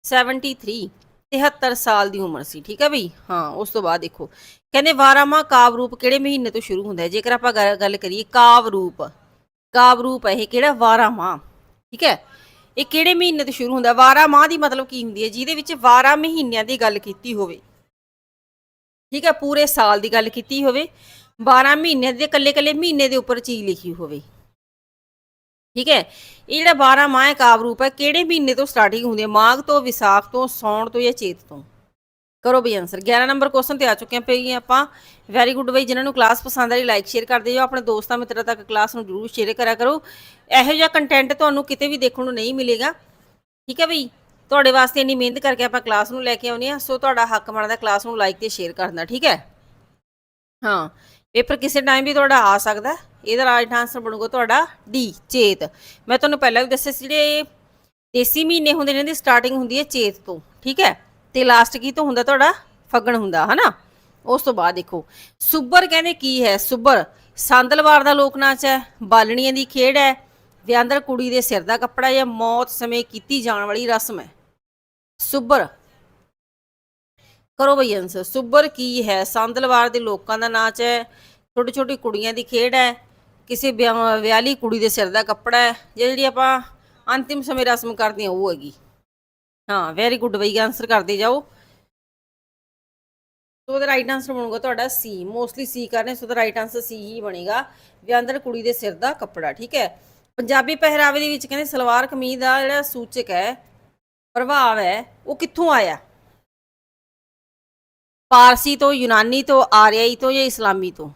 73 73 ਸਾਲ ਦੀ ਉਮਰ ਸੀ, ਠੀਕ ਹੈ ਬਈ? ਹਾਂ, ਉਸ ਤੋਂ ਬਾਅਦ ਦੇਖੋ। ਕਹਿੰਦੇ ਵਾਰਾਮਾ ਕਾਵ ਰੂਪ ਕਿਹੜੇ ਮਹੀਨੇ ਤੋਂ ਸ਼ੁਰੂ ਹੁੰਦਾ ਹੈ? ਜੇਕਰ ਆਪਾਂ ਗੱਲ ਕਰੀਏ ਕਾਵ ਰੂਪ ਕਾਵ ਰੂਪ ਹੈ ਇਹ ਕਿਹੜਾ? ਵਾਰਾਮਾ ਠੀਕ ਹੈ? ਇਹ ਕਿਹੜੇ ਮਹੀਨੇ ਤੋਂ ਸ਼ੁਰੂ ਹੁੰਦਾ ਵਾਰਾਮਾ ਦੀ ਮਤਲਬ ਕੀ ਹੁੰਦੀ ਹੈ? ਜਿਹਦੇ ਵਿੱਚ 12 ਮਹੀਨਿਆਂ ਦੀ ਗੱਲ ਕੀਤੀ ਹੋਵੇ, ਠੀਕ ਹੈ? ਪੂਰੇ ਸਾਲ ਦੀ ਗੱਲ ਕੀਤੀ ਹੋਵੇ 12 ਮਹੀਨਿਆਂ ਦੇ ਕੱਲੇ ਕੱਲੇ ਮਹੀਨੇ ਦੇ ਉੱਪਰ ਚੀਜ਼ ਲਿਖੀ ਹੋਵੇ। ਠੀਕ ਹੈ? ਇਹ ਜਿਹੜਾ 12 ਮਾਹ ਹੈ ਕਾਵ ਰੂਪ ਹੈ, ਕਿਹੜੇ ਮਹੀਨੇ ਤੋਂ ਸਟਾਰਟਿੰਗ ਹੁੰਦੀ ਹੈ? ਮਾਘ ਤੋਂ, ਵਿਸਾਖ ਤੋਂ ਸੌਣ ਤੋਂ ਜਾਂ ਚੇਤ ਤੋਂ? ਕਰੋ ਬਈ ਆਨਸਰ 11 ਨੰਬਰ ਕੁਐਸਚਨ ਤੇ ਆ ਚੁੱਕੇ ਹਾਂ ਪਈ ਆਪਾਂ। ਵੈਰੀ ਗੁੱਡ ਬਈ, ਜਿਨ੍ਹਾਂ ਨੂੰ ਕਲਾਸ ਪਸੰਦ ਆਈ ਲਾਈਕ ਸ਼ੇਅਰ ਕਰਦੇ ਜਾਓ ਆਪਣੇ ਦੋਸਤਾਂ, ਮਿੱਤਰਾਂ ਤੱਕ ਕਲਾਸ ਨੂੰ ਜਰੂਰ ਸ਼ੇਅਰ ਕਰਿਆ ਕਰੋ। ਇਹੋ ਜਿਹਾ ਕੰਟੈਂਟ ਤੁਹਾਨੂੰ ਕਿਤੇ ਵੀ ਦੇਖਣ ਨੂੰ ਨਹੀਂ ਮਿਲੇਗਾ। ਠੀਕ ਹੈ ਬਈ? ਤੁਹਾਡੇ ਵਾਸਤੇ ਇੰਨੀ ਮਿਹਨਤ ਕਰਕੇ ਆਪਾਂ ਕਲਾਸ ਨੂੰ ਲੈ ਕੇ ਆਉਨੇ ਆ ਸੋ ਤੁਹਾਡਾ ਹੱਕ ਬਣਦਾ ਕਲਾਸ ਨੂੰ ਲਾਈਕ ਤੇ ਸ਼ੇਅਰ ਕਰਨਾ ਠੀਕ ਹੈ? ਹਾਂ। ਪੇਪਰ ਕਿਸੇ ਟਾਈਮ ਵੀ ਤੁਹਾਡਾ ਆ ਸਕਦਾ। ਇਹਦਾ ਰਾਈਟ ਆਨਸਰ ਬਣੂਗਾ ਤੁਹਾਡਾ ਡੀ ਚੇਤ। ਮੈਂ ਤੁਹਾਨੂੰ ਪਹਿਲਾਂ ਵੀ ਦੱਸਿਆ ਸੀ, ਜਿਹੜੇ ਦੇਸੀ ਮਹੀਨੇ ਹੁੰਦੇ ਨੇ, ਇਹਦੀ ਸਟਾਰਟਿੰਗ ਹੁੰਦੀ ਹੈ ਚੇਤ ਤੋਂ, ਠੀਕ ਹੈ? ਤੇ ਲਾਸਟ ਕੀ ਤੋਂ ਹੁੰਦਾ ਤੁਹਾਡਾ? ਫੱਗਣ ਹੁੰਦਾ, ਹਨਾ? ਉਸ ਤੋਂ ਬਾਅਦ ਦੇਖੋ ਸੁੱਬਰ ਕਹਿੰਦੇ ਕੀ ਹੈ? ਸੁੱਬਰ ਸੰਦਲਵਾਰ ਦਾ ਲੋਕ ਨਾਚ ਹੈ, ਬਾਲਣੀਆਂ ਦੀ ਖੇਡ ਹੈ, ਵਿਆਂਦਰ ਕੁੜੀ ਦੇ ਸਿਰ ਦਾ ਕੱਪੜਾ ਜਾਂ ਮੌਤ ਸਮੇਂ ਕੀਤੀ ਜਾਣ ਵਾਲੀ ਰਸਮ ਹੈ। ਸੁੱਬਰ ਕਰੋ ਬਈ ਆਨਸਰ ਸੁੱਬਰ ਕੀ ਹੈ? ਸੰਦਲਵਾਰ ਦੇ ਲੋਕਾਂ ਦਾ ਨਾਚ ਹੈ ਛੋਟੀ ਛੋਟੀ ਕੁੜੀਆਂ ਦੀ ਖੇਡ ਹੈ ਕਿਸੇ ਵਿਆਹ- ਵਿਆਹਲੀ ਕੁੜੀ ਦੇ ਸਿਰ ਦਾ ਕੱਪੜਾ ਹੈ ਜਾਂ ਜਿਹੜੀ ਆਪਾਂ ਅੰਤਿਮ ਸਮੇਂ ਰਸਮ ਕਰਦੇ ਹਾਂ, ਉਹ ਹੈਗੀ। ਹਾਂ ਵੈਰੀ ਗੁੱਡ ਬਈ ਆਨਸਰ ਕਰਦੇ ਜਾਓ। ਸੋ ਉਹਦਾ ਰਾਈਟ ਆਨਸਰ ਬਣੂਗਾ ਤੁਹਾਡਾ ਸੀ ਮੋਸਟਲੀ ਸੀ ਕਰਨੇ, ਸੋ ਦਾ ਰਾਈਟ ਆਨਸਰ ਸੀ ਹੀ ਬਣੇਗਾ ਵਿਆਂਦਰ ਕੁੜੀ ਦੇ ਸਿਰ ਦਾ ਕੱਪੜਾ, ਠੀਕ ਹੈ? ਪੰਜਾਬੀ ਪਹਿਰਾਵੇ ਦੇ ਵਿੱਚ ਕਹਿੰਦੇ ਸਲਵਾਰ ਕਮੀਜ਼ ਦਾ ਜਿਹੜਾ ਸੂਚਕ ਹੈ, ਪ੍ਰਭਾਵ ਹੈ, ਉਹ ਕਿੱਥੋਂ ਆਇਆ? ਪਾਰਸੀ ਤੋਂ, ਯੂਨਾਨੀ ਤੋਂ, ਆਰਿਆਈ ਤੋਂ ਜਾਂ ਇਸਲਾਮੀ ਤੋਂ?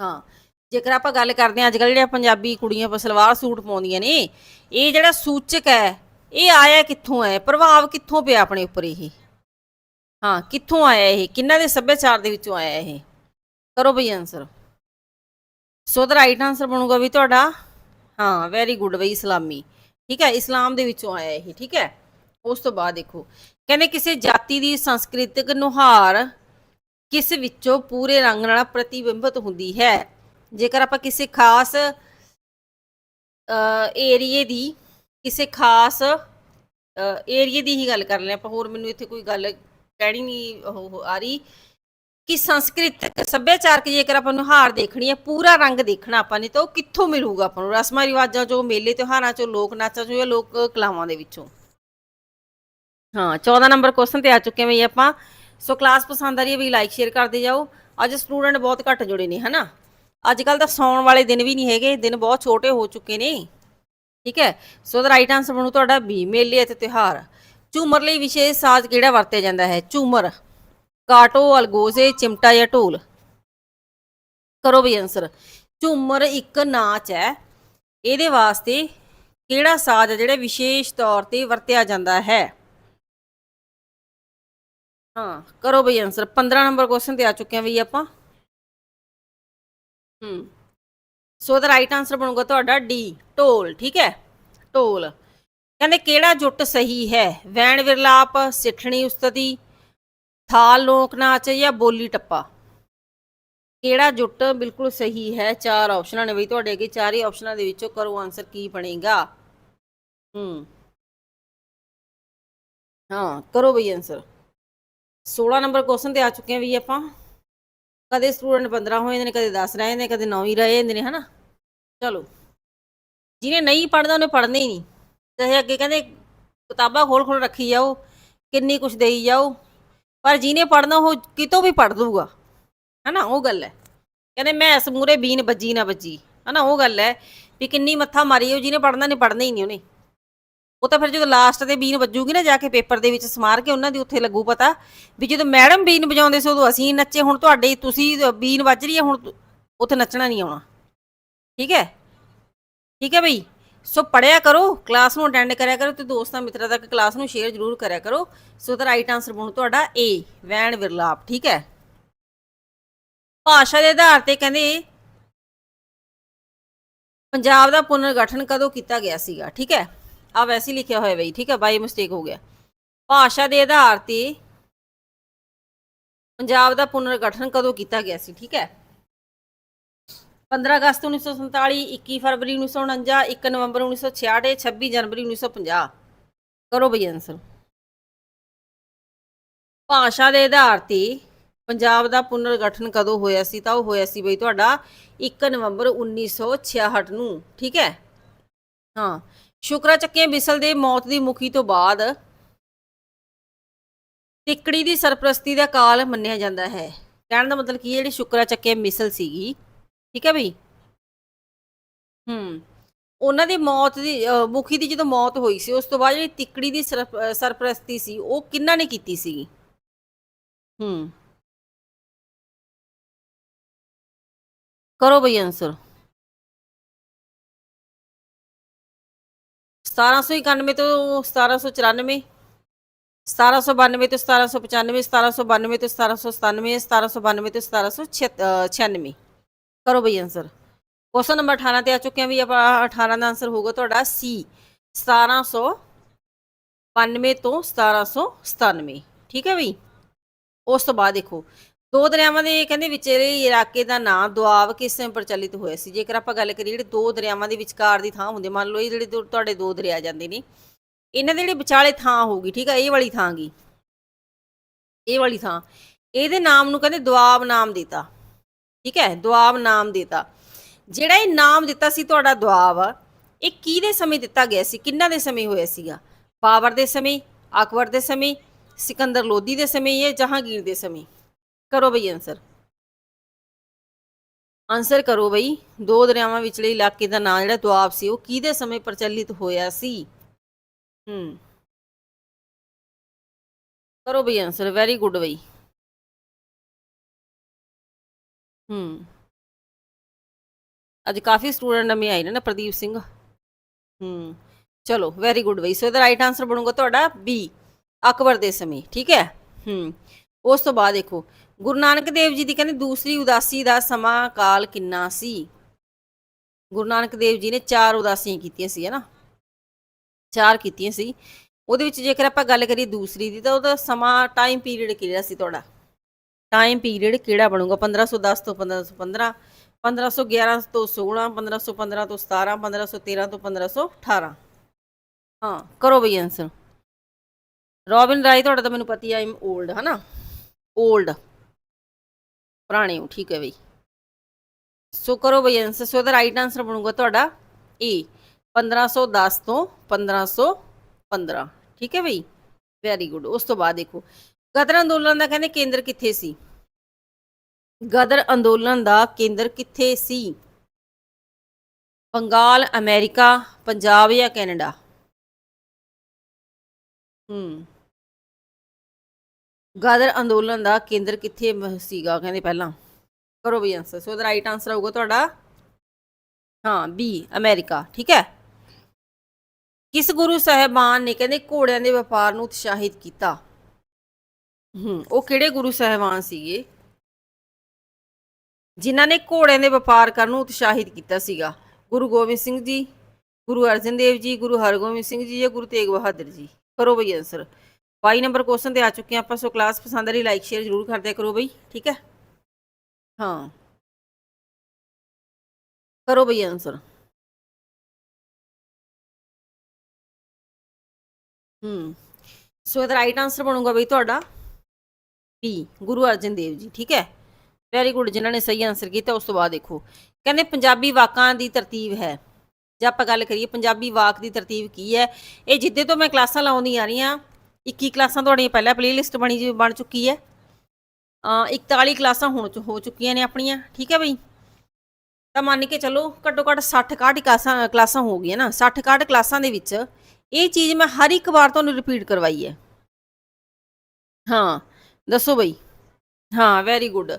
ਹਾਂ ਜੇਕਰ ਆਪਾਂ ਗੱਲ ਕਰਦੇ ਹਾਂ ਅੱਜ ਕੱਲ੍ਹ ਜਿਹੜੀਆਂ ਪੰਜਾਬੀ ਕੁੜੀਆਂ ਪ ਸਲਵਾਰ ਸੂਟ ਪਾਉਂਦੀਆਂ ਨੇ, ਇਹ ਜਿਹੜਾ ਸੂਚਕ ਹੈ, ਇਹ ਆਇਆ ਕਿੱਥੋਂ ਹੈ? ਪ੍ਰਭਾਵ ਕਿੱਥੋਂ ਪਿਆ ਆਪਣੇ ਉੱਪਰ ਇਹ? ਹਾਂ, ਕਿੱਥੋਂ ਆਇਆ ਇਹ? ਕਿੰਨਾ ਦੇ ਸੱਭਿਆਚਾਰ ਦੇ ਵਿੱਚੋਂ ਆਇਆ ਇਹ? ਕਰੋ ਬਈ answer so the right answer ਬਣੂਗਾ ਵੀ ਤੁਹਾਡਾ, ਹਾਂ ਵੈਰੀ ਗੁੱਡ ਬਈ ਇਸਲਾਮੀ। ਠੀਕ ਹੈ, ਇਸਲਾਮ ਦੇ ਵਿੱਚੋਂ ਆਇਆ ਇਹ, ਠੀਕ ਹੈ? ਉਸ ਤੋਂ ਬਾਅਦ ਦੇਖੋ, ਕਹਿੰਦੇ ਕਿਸੇ ਜਾਤੀ ਦੀ ਸੰਸਕ੍ਰਿਤਿਕ ਨੁਹਾਰ ਕਿਸ ਵਿੱਚੋਂ ਪੂਰੇ ਰੰਗ ਨਾਲ ਪ੍ਰਤੀਬਿੰਬਤ ਹੁੰਦੀ ਹੈ? ਜੇਕਰ ਆਪਾਂ ਕਿਸੇ ਖਾਸ ਏਰੀਏ ਦੀ, ਕਿਸੇ ਖਾਸ ਏਰੀਏ ਦੀ ਹੀ ਗੱਲ ਕਰ ਲੈ ਆਪਾਂ ਹੋਰ ਮੈਨੂੰ ਇੱਥੇ ਕੋਈ ਗੱਲ ਕਹਿਣੀ ਨਹੀਂ ਆ ਰਹੀ ਕਿ ਸੰਸਕ੍ਰਿਤ ਸੱਭਿਆਚਾਰਕ ਜੇਕਰ ਆਪਾਂ ਨੂੰ ਹਾਰ ਦੇਖਣੀ ਹੈ, ਪੂਰਾ ਰੰਗ ਦੇਖਣਾ ਆਪਾਂ ਨੇ, ਤਾਂ ਉਹ ਕਿੱਥੋਂ ਮਿਲੂਗਾ ਆਪਾਂ ਨੂੰ? ਰਸਮਾਂ, ਰਿਵਾਜਾਂ ਚੋਂ, ਮੇਲੇ, ਤਿਉਹਾਰਾਂ ਚੋਂ, ਲੋਕ ਨਾਚਾਂ ਚੋਂ ਜਾਂ ਲੋਕ ਕਲਾਵਾਂ ਦੇ ਵਿੱਚੋਂ? ਹਾਂ 14 ਨੰਬਰ ਕੁਐਸਚਨ ਤੇ ਆ ਚੁੱਕੇ ਹਾਂ ਬਈ ਆਪਾਂ। ਸੋ ਕਲਾਸ ਪਸੰਦ ਆ ਰਹੀ ਹੈ ਵੀ ਲਾਈਕ ਸ਼ੇਅਰ ਕਰਦੇ ਜਾਓ। ਅੱਜ ਸਟੂਡੈਂਟ ਬਹੁਤ ਘੱਟ ਜੁੜੇ ਨੇ, ਹਨਾ? ਅੱਜ ਕੱਲ ਤਾਂ ਸੌਣ ਵਾਲੇ ਦਿਨ ਵੀ ਨਹੀਂ ਹੈਗੇ, ਦਿਨ ਬਹੁਤ ਛੋਟੇ ਹੋ ਚੁੱਕੇ ਨੇ। ਠੀਕ ਹੈ? ਸੋ ਦਾ ਰਾਈਟ ਆਨਸਰ ਬਣੂ ਤੁਹਾਡਾ ਬੀ ਮੇਲੇ ਅਤੇ ਤਿਉਹਾਰ। ਝੂਮਰ ਲਈ ਵਿਸ਼ੇਸ਼ ਸਾਜ਼ ਕਿਹੜਾ ਵਰਤਿਆ ਜਾਂਦਾ ਹੈ? ਝੂਮਰ, ਕਾਟੋ, ਅਲਗੋਜ਼ੇ, ਚਿਮਟਾ ਜਾਂ ਢੋਲ? ਕਰੋ ਬਈ ਆਨਸਰ ਝੂਮਰ ਇੱਕ ਨਾਚ ਹੈ। ਇਹਦੇ ਵਾਸਤੇ ਕਿਹੜਾ ਸਾਜ਼ ਹੈ ਜਿਹੜਾ ਵਿਸ਼ੇਸ਼ ਤੌਰ ਤੇ ਵਰਤਿਆ ਜਾਂਦਾ ਹੈ? ਹਾਂ, ਕਰੋ ਬਈ ਆਨਸਰ 15 ਨੰਬਰ ਕੁਐਸਚਨ ਤੇ ਆ ਚੁੱਕੇ ਹਾਂ ਬਈ ਆਪਾਂ। ਹੂੰ। ਸੋ ਦਾ ਰਾਈਟ ਆਨਸਰ ਬਣੂਗਾ ਤੁਹਾਡਾ ਡੀ ਢੋਲ, ਠੀਕ ਹੈ? ਢੋਲ। ਕਹਿੰਦੇ ਕਿਹੜਾ ਜੁੱਟ ਸਹੀ ਹੈ? ਵੈਣ ਵਿਰਲਾਪ, ਸਿੱਠਣੀ ਉਸਤਤੀ ਥਾਲ ਲੋਕ ਨਾਚ ਜਾਂ ਬੋਲੀ ਟੱਪਾ? ਕਿਹੜਾ ਜੁੱਟ ਬਿਲਕੁਲ ਸਹੀ ਹੈ? ਚਾਰ ਆਪਸ਼ਨਾਂ ਨੇ ਬਈ ਤੁਹਾਡੇ ਅੱਗੇ ਚਾਰ ਹੀ ਆਪਸ਼ਨਾਂ ਦੇ ਵਿੱਚੋਂ ਕਰੋ ਆਨਸਰ ਕੀ ਬਣੇਗਾ? ਹੂੰ। ਹਾਂ, ਕਰੋ ਬਈ ਆਨਸਰ 16 ਨੰਬਰ ਕੁਐਸਚਨ ਤੇ ਆ ਚੁੱਕੇ ਹਾਂ ਵੀ ਆਪਾਂ। ਕਦੇ ਸਟੂਡੈਂਟ 15 ਹੋ ਜਾਂਦੇ ਨੇ, ਕਦੇ 10 ਜਾਂਦੇ ਨੇ, ਕਦੇ 9 ਹੀ ਰਹੇ ਜਾਂਦੇ ਨੇ, ਹਨਾ? ਚਲੋ। ਜਿਹਨੇ ਨਹੀਂ ਪੜਦਾ ਉਹਨੇ ਪੜ੍ਹਨਾ ਹੀ ਨਹੀਂ। ਚਾਹੇ ਅੱਗੇ ਕਹਿੰਦੇ ਕਿਤਾਬਾਂ ਖੋਲ ਖੋਲ ਰੱਖੀ ਜਾਓ, ਕਿੰਨੀ ਕੁਛ ਦੇਈ ਜਾਓ, ਪਰ ਜਿਹਨੇ ਪੜਨਾ ਉਹ ਕਿਤੋਂ ਵੀ ਪੜ ਦੂਗਾ ਹਨਾ? ਉਹ ਗੱਲ ਹੈ। ਕਹਿੰਦੇ ਮੈਂ ਇਸ ਮੂਰੇ ਬੀਨ ਵੱਜੀ ਨਾ ਵੱਜੀ। ਹਨਾ? ਉਹ ਗੱਲ ਹੈ ਵੀ ਕਿੰਨੀ ਮੱਥਾ ਮਾਰੀ ਉਹ ਜਿਹਨੇ ਪੜਨਾ ਨਹੀਂ ਪੜਨਾ ਹੀ ਨਹੀਂ ਉਹਨੇ। ਉਹ ਤਾਂ ਫਿਰ ਜਦੋਂ ਲਾਸਟ ਤੇ ਬੀਨ ਵੱਜੂਗੀ ਨਾ ਜਾ ਕੇ ਪੇਪਰ ਦੇ ਵਿੱਚ ਸਮਾਰ ਕੇ ਉਹਨਾਂ ਦੀ ਉੱਥੇ ਲੱਗੂ ਪਤਾ ਵੀ ਜਦੋਂ ਮੈਡਮ ਬੀਨ ਵਜਾਉਂਦੇ ਸੀ ਉਦੋਂ ਅਸੀਂ ਨੱਚੇ, ਹੁਣ ਤੁਹਾਡੇ ਤੁਸੀਂ ਬੀਨ ਵੱਜ ਰਹੀ ਹੈ, ਹੁਣ ਉੱਥੇ ਨੱਚਣਾ ਨਹੀਂ ਆਉਣਾ। ਠੀਕ ਹੈ? ਠੀਕ ਹੈ ਬਈ? ਸੋ ਪੜਿਆ ਕਰੋ ਕਲਾਸ ਨੂੰ ਅਟੈਂਡ ਕਰਿਆ ਕਰੋ ਤੇ ਦੋਸਤਾਂ ਮਿੱਤਰਾਂ ਤੱਕ ਕਲਾਸ ਨੂੰ ਸ਼ੇਅਰ ਜ਼ਰੂਰ ਕਰਿਆ ਕਰੋ। ਸੋ ਦਾ ਰਾਈਟ ਆਨਸਰ ਬਣੂ ਤੁਹਾਡਾ ਏ ਵੈਣ ਵਿਰਲਾਪ, ਠੀਕ ਹੈ? ਭਾਸ਼ਾ ਦੇ ਆਧਾਰ ਤੇ ਕਹਿੰਦੇ, ਪੰਜਾਬ ਦਾ ਪੁਨਰਗਠਨ ਕਦੋਂ ਕੀਤਾ ਗਿਆ ਸੀਗਾ? ਠੀਕ ਹੈ? ਆ ਵੈਸੇ ਹੀ ਲਿਖਿਆ ਹੋਇਆ ਬਈ ਠੀਕ ਹੈ ਬਾਈ ਮਿਸਟੇਕ ਹੋ ਗਿਆ ਭਾਸ਼ਾ ਦੇ ਆਧਾਰ ਤੇ ਪੰਜਾਬ ਦਾ ਪੁਨਰਗਠਨ ਕਦੋਂ ਕੀਤਾ ਗਿਆ ਸੀ ਠੀਕ ਹੈ 15 ਅਗਸਤ 1947 21 ਫਰਵਰੀ 1949 1 ਨਵੰਬਰ 1966 26 ਜਨਵਰੀ 1950 ਕਰੋ ਬਈ ਆਨਸਰ ਭਾਸ਼ਾ ਦੇ ਆਧਾਰ ਤੇ ਪੰਜਾਬ ਦਾ ਪੁਨਰਗਠਨ ਕਦੋਂ ਹੋਇਆ ਸੀ ਤਾਂ ਉਹ ਹੋਇਆ ਸੀ ਬਈ ਤੁਹਾਡਾ 1 ਨਵੰਬਰ 1966 ਨੂੰ ਠੀਕ ਹੈ ਹਾਂ ਸ਼ੁਕਰਾ ਚੱਕੇ ਬਿਸਲ ਦੇ ਮੌਤ ਦੀ ਮੁਖੀ ਤੋਂ ਬਾਅਦ ਤਿੱਕੜੀ ਦੀ ਸਰਪ੍ਰਸਤੀ ਦਾ ਕਾਲ ਮੰਨਿਆ ਜਾਂਦਾ ਹੈ। ਕਹਿਣ ਦਾ ਮਤਲਬ ਕੀ ਹੈ, ਜਿਹੜੀ ਸ਼ੁਕਰਾ ਚੱਕੇ ਮਿਸਲ ਸੀਗੀ, ਠੀਕ ਹੈ ਬਈ? ਹੂੰ। ਉਹਨਾਂ ਦੀ ਮੌਤ ਦੀ ਮੁਖੀ ਦੀ ਜਦੋਂ ਮੌਤ ਹੋਈ ਸੀ, ਉਸ ਤੋਂ ਬਾਅਦ ਜਿਹੜੀ ਤਿੱਕੜੀ ਦੀ ਸਰਪ- ਸਰਪ੍ਰਸਤੀ ਸੀ, ਉਹ ਕਿੰਨਾ ਨੇ ਕੀਤੀ ਸੀਗੀ? ਹੂੰ। ਕਰੋ ਬਈ ਆਨਸਰ 1791 ਤੋਂ 1794 1792 ਤੋਂ 1795 1792 ਤੋਂ 1797 1792 ਤੋਂ 1796 ਕਰੋ ਬਈ ਆਨਸਰ ਕੁਐਸਚਨ ਨੰਬਰ 18 ਤੇ ਆ ਚੁੱਕੇ ਆ ਵੀ ਆਪਾਂ 18 ਦਾ ਆਨਸਰ ਹੋਊਗਾ ਤੁਹਾਡਾ ਸੀ 1792 ਤੋਂ 1797 ਠੀਕ ਹੈ ਬਈ ਉਸ ਤੋਂ ਬਾਅਦ ਦੇਖੋ ਦੋ ਦਰਿਆਵਾਂ ਦੇ ਕਹਿੰਦੇ ਵਿਚੇਰੇ ਇਲਾਕੇ ਦਾ ਨਾਂ ਦੁਆਬ ਕਿਸ ਸਮੇਂ ਪ੍ਰਚਲਿਤ ਹੋਇਆ ਸੀ? ਜੇਕਰ ਆਪਾਂ ਗੱਲ ਕਰੀਏ ਜਿਹੜੇ ਦੋ ਦਰਿਆਵਾਂ ਦੇ ਵਿਚਕਾਰ ਦੀ ਥਾਂ ਹੁੰਦੀ, ਮੰਨ ਲਓ ਇਹ ਜਿਹੜੇ ਦੋ- ਤੁਹਾਡੇ ਦੋ ਦਰਿਆ ਜਾਂਦੇ ਨੇ, ਇਹਨਾਂ ਦੇ ਜਿਹੜੇ ਵਿਚਾਲੇ ਥਾਂ ਹੋਊਗੀ, ਠੀਕ ਹੈ ਇਹ ਵਾਲੀ ਥਾਂ ਗਈ ਇਹ ਵਾਲੀ ਥਾਂ। ਇਹਦੇ ਨਾਮ ਨੂੰ ਕਹਿੰਦੇ ਦੁਆਬ ਨਾਮ ਦਿੱਤਾ। ਠੀਕ ਹੈ, ਦੁਆਬ ਨਾਮ ਦਿੱਤਾ। ਜਿਹੜਾ ਇਹ ਨਾਮ ਦਿੱਤਾ ਸੀ ਤੁਹਾਡਾ ਦੁਆਬ, ਇਹ ਕਿਹਦੇ ਸਮੇਂ ਦਿੱਤਾ ਗਿਆ ਸੀ? ਕਿੰਨਾ ਦੇ ਸਮੇਂ ਹੋਇਆ ਸੀਗਾ? ਬਾਬਰ ਦੇ ਸਮੇਂ, ਅਕਬਰ ਦੇ ਸਮੇਂ, ਸਿਕੰਦਰ ਲੋਧੀ ਦੇ ਸਮੇਂ ਜਾਂ ਜਹਾਂਗੀਰ ਦੇ ਸਮੇਂ? ਕਰੋ ਬਈ ਆਨਸਰ ਆਨਸਰ ਕਰੋ ਬਈ। ਦੋ ਦਰਿਆਵਾਂ ਵਿਚਲੇ ਇਲਾਕੇ ਦਾ ਨਾਂ ਜਿਹੜਾ ਦੁਆਬ ਸੀ, ਉਹ ਕਿਹਦੇ ਸਮੇਂ ਪ੍ਰਚਲਿਤ ਹੋਇਆ ਸੀ? ਹੂੰ। ਕਰੋ ਬਈ ਆਨਸਰ ਵੈਰੀ ਗੁੱਡ ਬਈ। ਹੂੰ। ਅੱਜ ਕਾਫੀ ਸਟੂਡੈਂਟ ਨਵੇਂ ਆਏ ਨੇ ਨਾ ਪ੍ਰਦੀਪ ਸਿੰਘ। ਹੂੰ। ਚਲੋ ਵੈਰੀ ਗੁੱਡ ਬਈ। ਸੋ ਇਹਦਾ ਰਾਈਟ ਆਨਸਰ ਬਣੂਗਾ ਤੁਹਾਡਾ ਬੀ ਅਕਬਰ ਦੇ ਸਮੇਂ, ਠੀਕ ਹੈ? ਹੂੰ। ਉਸ ਤੋਂ ਬਾਅਦ ਦੇਖੋ ਗੁਰੂ ਨਾਨਕ ਦੇਵ ਜੀ ਦੀ ਕਹਿੰਦੇ ਦੂਸਰੀ ਉਦਾਸੀ ਦਾ ਸਮਾਂ ਕਾਲ ਕਿੰਨਾ ਸੀ? ਗੁਰੂ ਨਾਨਕ ਦੇਵ ਜੀ ਨੇ ਚਾਰ ਉਦਾਸੀਆਂ ਕੀਤੀਆਂ ਸੀ, ਹਨਾ? ਚਾਰ ਕੀਤੀਆਂ ਸੀ। ਉਹਦੇ ਵਿੱਚ ਜੇਕਰ ਆਪਾਂ ਗੱਲ ਕਰੀਏ ਦੂਸਰੀ ਦੀ ਤਾਂ ਉਹਦਾ ਸਮਾਂ ਟਾਈਮ ਪੀਰੀਅਡ ਕਿਹੜਾ ਸੀ ਤੁਹਾਡਾ? ਟਾਈਮ ਪੀਰੀਅਡ ਕਿਹੜਾ ਬਣੂਗਾ? 1510 ਤੋਂ 1515 1511 ਤੋਂ 16 1515 ਤੋਂ 17 1513 ਤੋਂ 1518 ਹਾਂ, ਕਰੋ ਬਈ ਆਨਸਰ ਰੋਬਿਨ ਰਾਈ ਤੁਹਾਡਾ ਤਾਂ ਮੈਨੂੰ ਪਤੀ ਆਈ ਐਮ 올ਡ ਹਨਾ? 올ਡ ਪੁਰਾਣੇ ਹੋ ਠੀਕ ਹੈ ਬਈ। ਸੋ ਕਰੋ ਬਈ answer so the right answer ਬਣੂਗਾ ਤੁਹਾਡਾ ਏ 1510 ਤੋਂ 1515 ਠੀਕ ਹੈ ਬਈ? ਵੈਰੀ ਗੁੱਡ ਉਸ ਤੋਂ ਬਾਅਦ ਦੇਖੋ। ਗਦਰ ਅੰਦੋਲਨ ਦਾ ਕਹਿੰਦੇ ਕੇਂਦਰ ਕਿੱਥੇ ਸੀ? ਗਦਰ ਅੰਦੋਲਨ ਦਾ ਕੇਂਦਰ ਕਿੱਥੇ ਸੀ? ਬੰਗਾਲ, ਅਮਰੀਕਾ, ਪੰਜਾਬ ਜਾਂ ਕੈਨੇਡਾ? ਹੂੰ। ਗਦਰ ਅੰਦੋਲਨ ਦਾ ਕੇਂਦਰ ਕਿੱਥੇ ਸੀਗਾ? ਕਹਿੰਦੇ ਪਹਿਲਾਂ। ਕਰੋ ਵੀ answer so the right answer ਹੋਊਗਾ ਤੁਹਾਡਾ। ਹਾਂ ਬੀ ਅਮਰੀਕਾ। ਠੀਕ ਹੈ? ਕਿਸ ਗੁਰੂ ਸਾਹਿਬਾਨ ਨੇ ਕਹਿੰਦੇ ਘੋੜਿਆਂ ਦੇ ਵਪਾਰ ਨੂੰ ਉਤਸ਼ਾਹਿਤ ਕੀਤਾ? ਹੂੰ, ਉਹ ਕਿਹੜੇ ਗੁਰੂ ਸਾਹਿਬਾਨ ਸੀਗੇ? ਜਿਨ੍ਹਾਂ ਨੇ ਘੋੜਿਆਂ ਦੇ ਵਪਾਰ ਕਰਨ ਨੂੰ ਉਤਸ਼ਾਹਿਤ ਕੀਤਾ ਸੀਗਾ? ਗੁਰੂ ਗੋਬਿੰਦ ਸਿੰਘ ਜੀ, ਗੁਰੂ ਅਰਜਨ ਦੇਵ ਜੀ, ਗੁਰੂ ਹਰਗੋਬਿੰਦ ਸਿੰਘ ਜੀ ਜਾਂ ਗੁਰੂ ਤੇਗ ਬਹਾਦਰ ਜੀ? ਕਰੋ ਬਈ ਆਨਸਰ 22 ਨੰਬਰ ਕੁਐਸਚਨ ਤੇ ਆ ਚੁੱਕੇ ਹਾਂ ਆਪਾਂ, ਸੋ ਕਲਾਸ ਪਸੰਦ ਆ ਰਹੀ ਲਾਈਕ ਸ਼ੇਅਰ ਜ਼ਰੂਰ ਕਰਦਿਆ ਕਰੋ ਬਈ, ਠੀਕ ਹੈ? ਹਾਂ। ਕਰੋ ਬਈ ਆਨਸਰ ਹੂੰ। ਸੋ ਇਹਦਾ ਰਾਈਟ ਆਨਸਰ ਬਣੂਗਾ ਬਈ ਤੁਹਾਡਾ ਬੀ ਗੁਰੂ ਅਰਜਨ ਦੇਵ ਜੀ, ਠੀਕ ਹੈ? ਵੈਰੀ ਗੁੱਡ ਜਿਨ੍ਹਾਂ ਨੇ ਸਹੀ ਆਨਸਰ ਕੀਤਾ, ਉਸ ਤੋਂ ਬਾਅਦ ਦੇਖੋ। ਕਹਿੰਦੇ ਪੰਜਾਬੀ ਵਾਕਾਂ ਦੀ ਤਰਤੀਬ ਹੈ। ਜੇ ਆਪਾਂ ਗੱਲ ਕਰੀਏ, ਪੰਜਾਬੀ ਵਾਕ ਦੀ ਤਰਤੀਬ ਕੀ ਹੈ? ਇਹ ਜਿੱਦੇ ਤੋਂ ਮੈਂ ਕਲਾਸਾਂ ਲਾਉਂਦੀ ਆ ਰਹੀ ਹਾਂ 21 ਕਲਾਸਾਂ ਤੁਹਾਡੀਆਂ ਪਹਿਲਾਂ ਪਲੇਲਿਸਟ ਬਣੀ ਜੀ, ਬਣ ਚੁੱਕੀ ਹੈ। ਅ 41 ਕਲਾਸਾਂ ਹੁਣ ਹੋ ਚੁੱਕੀਆਂ ਨੇ ਆਪਣੀਆਂ, ਠੀਕ ਹੈ ਬਈ? ਤਾਂ ਮੰਨ ਕੇ ਚੱਲੋ ਘੱਟੋ ਘੱਟ 60 61 ਕਲਾਸਾਂ ਕਲਾਸਾਂ ਹੋ ਗਈਆਂ ਨਾ 60 61 ਕਲਾਸਾਂ ਦੇ ਵਿੱਚ ਇਹ ਚੀਜ਼ ਮੈਂ ਹਰ ਇੱਕ ਵਾਰ ਤੁਹਾਨੂੰ ਰਿਪੀਟ ਕਰਵਾਈ ਹੈ। ਹਾਂ, ਦੱਸੋ ਬਈ? ਹਾਂ ਵੈਰੀ ਗੁੱਡ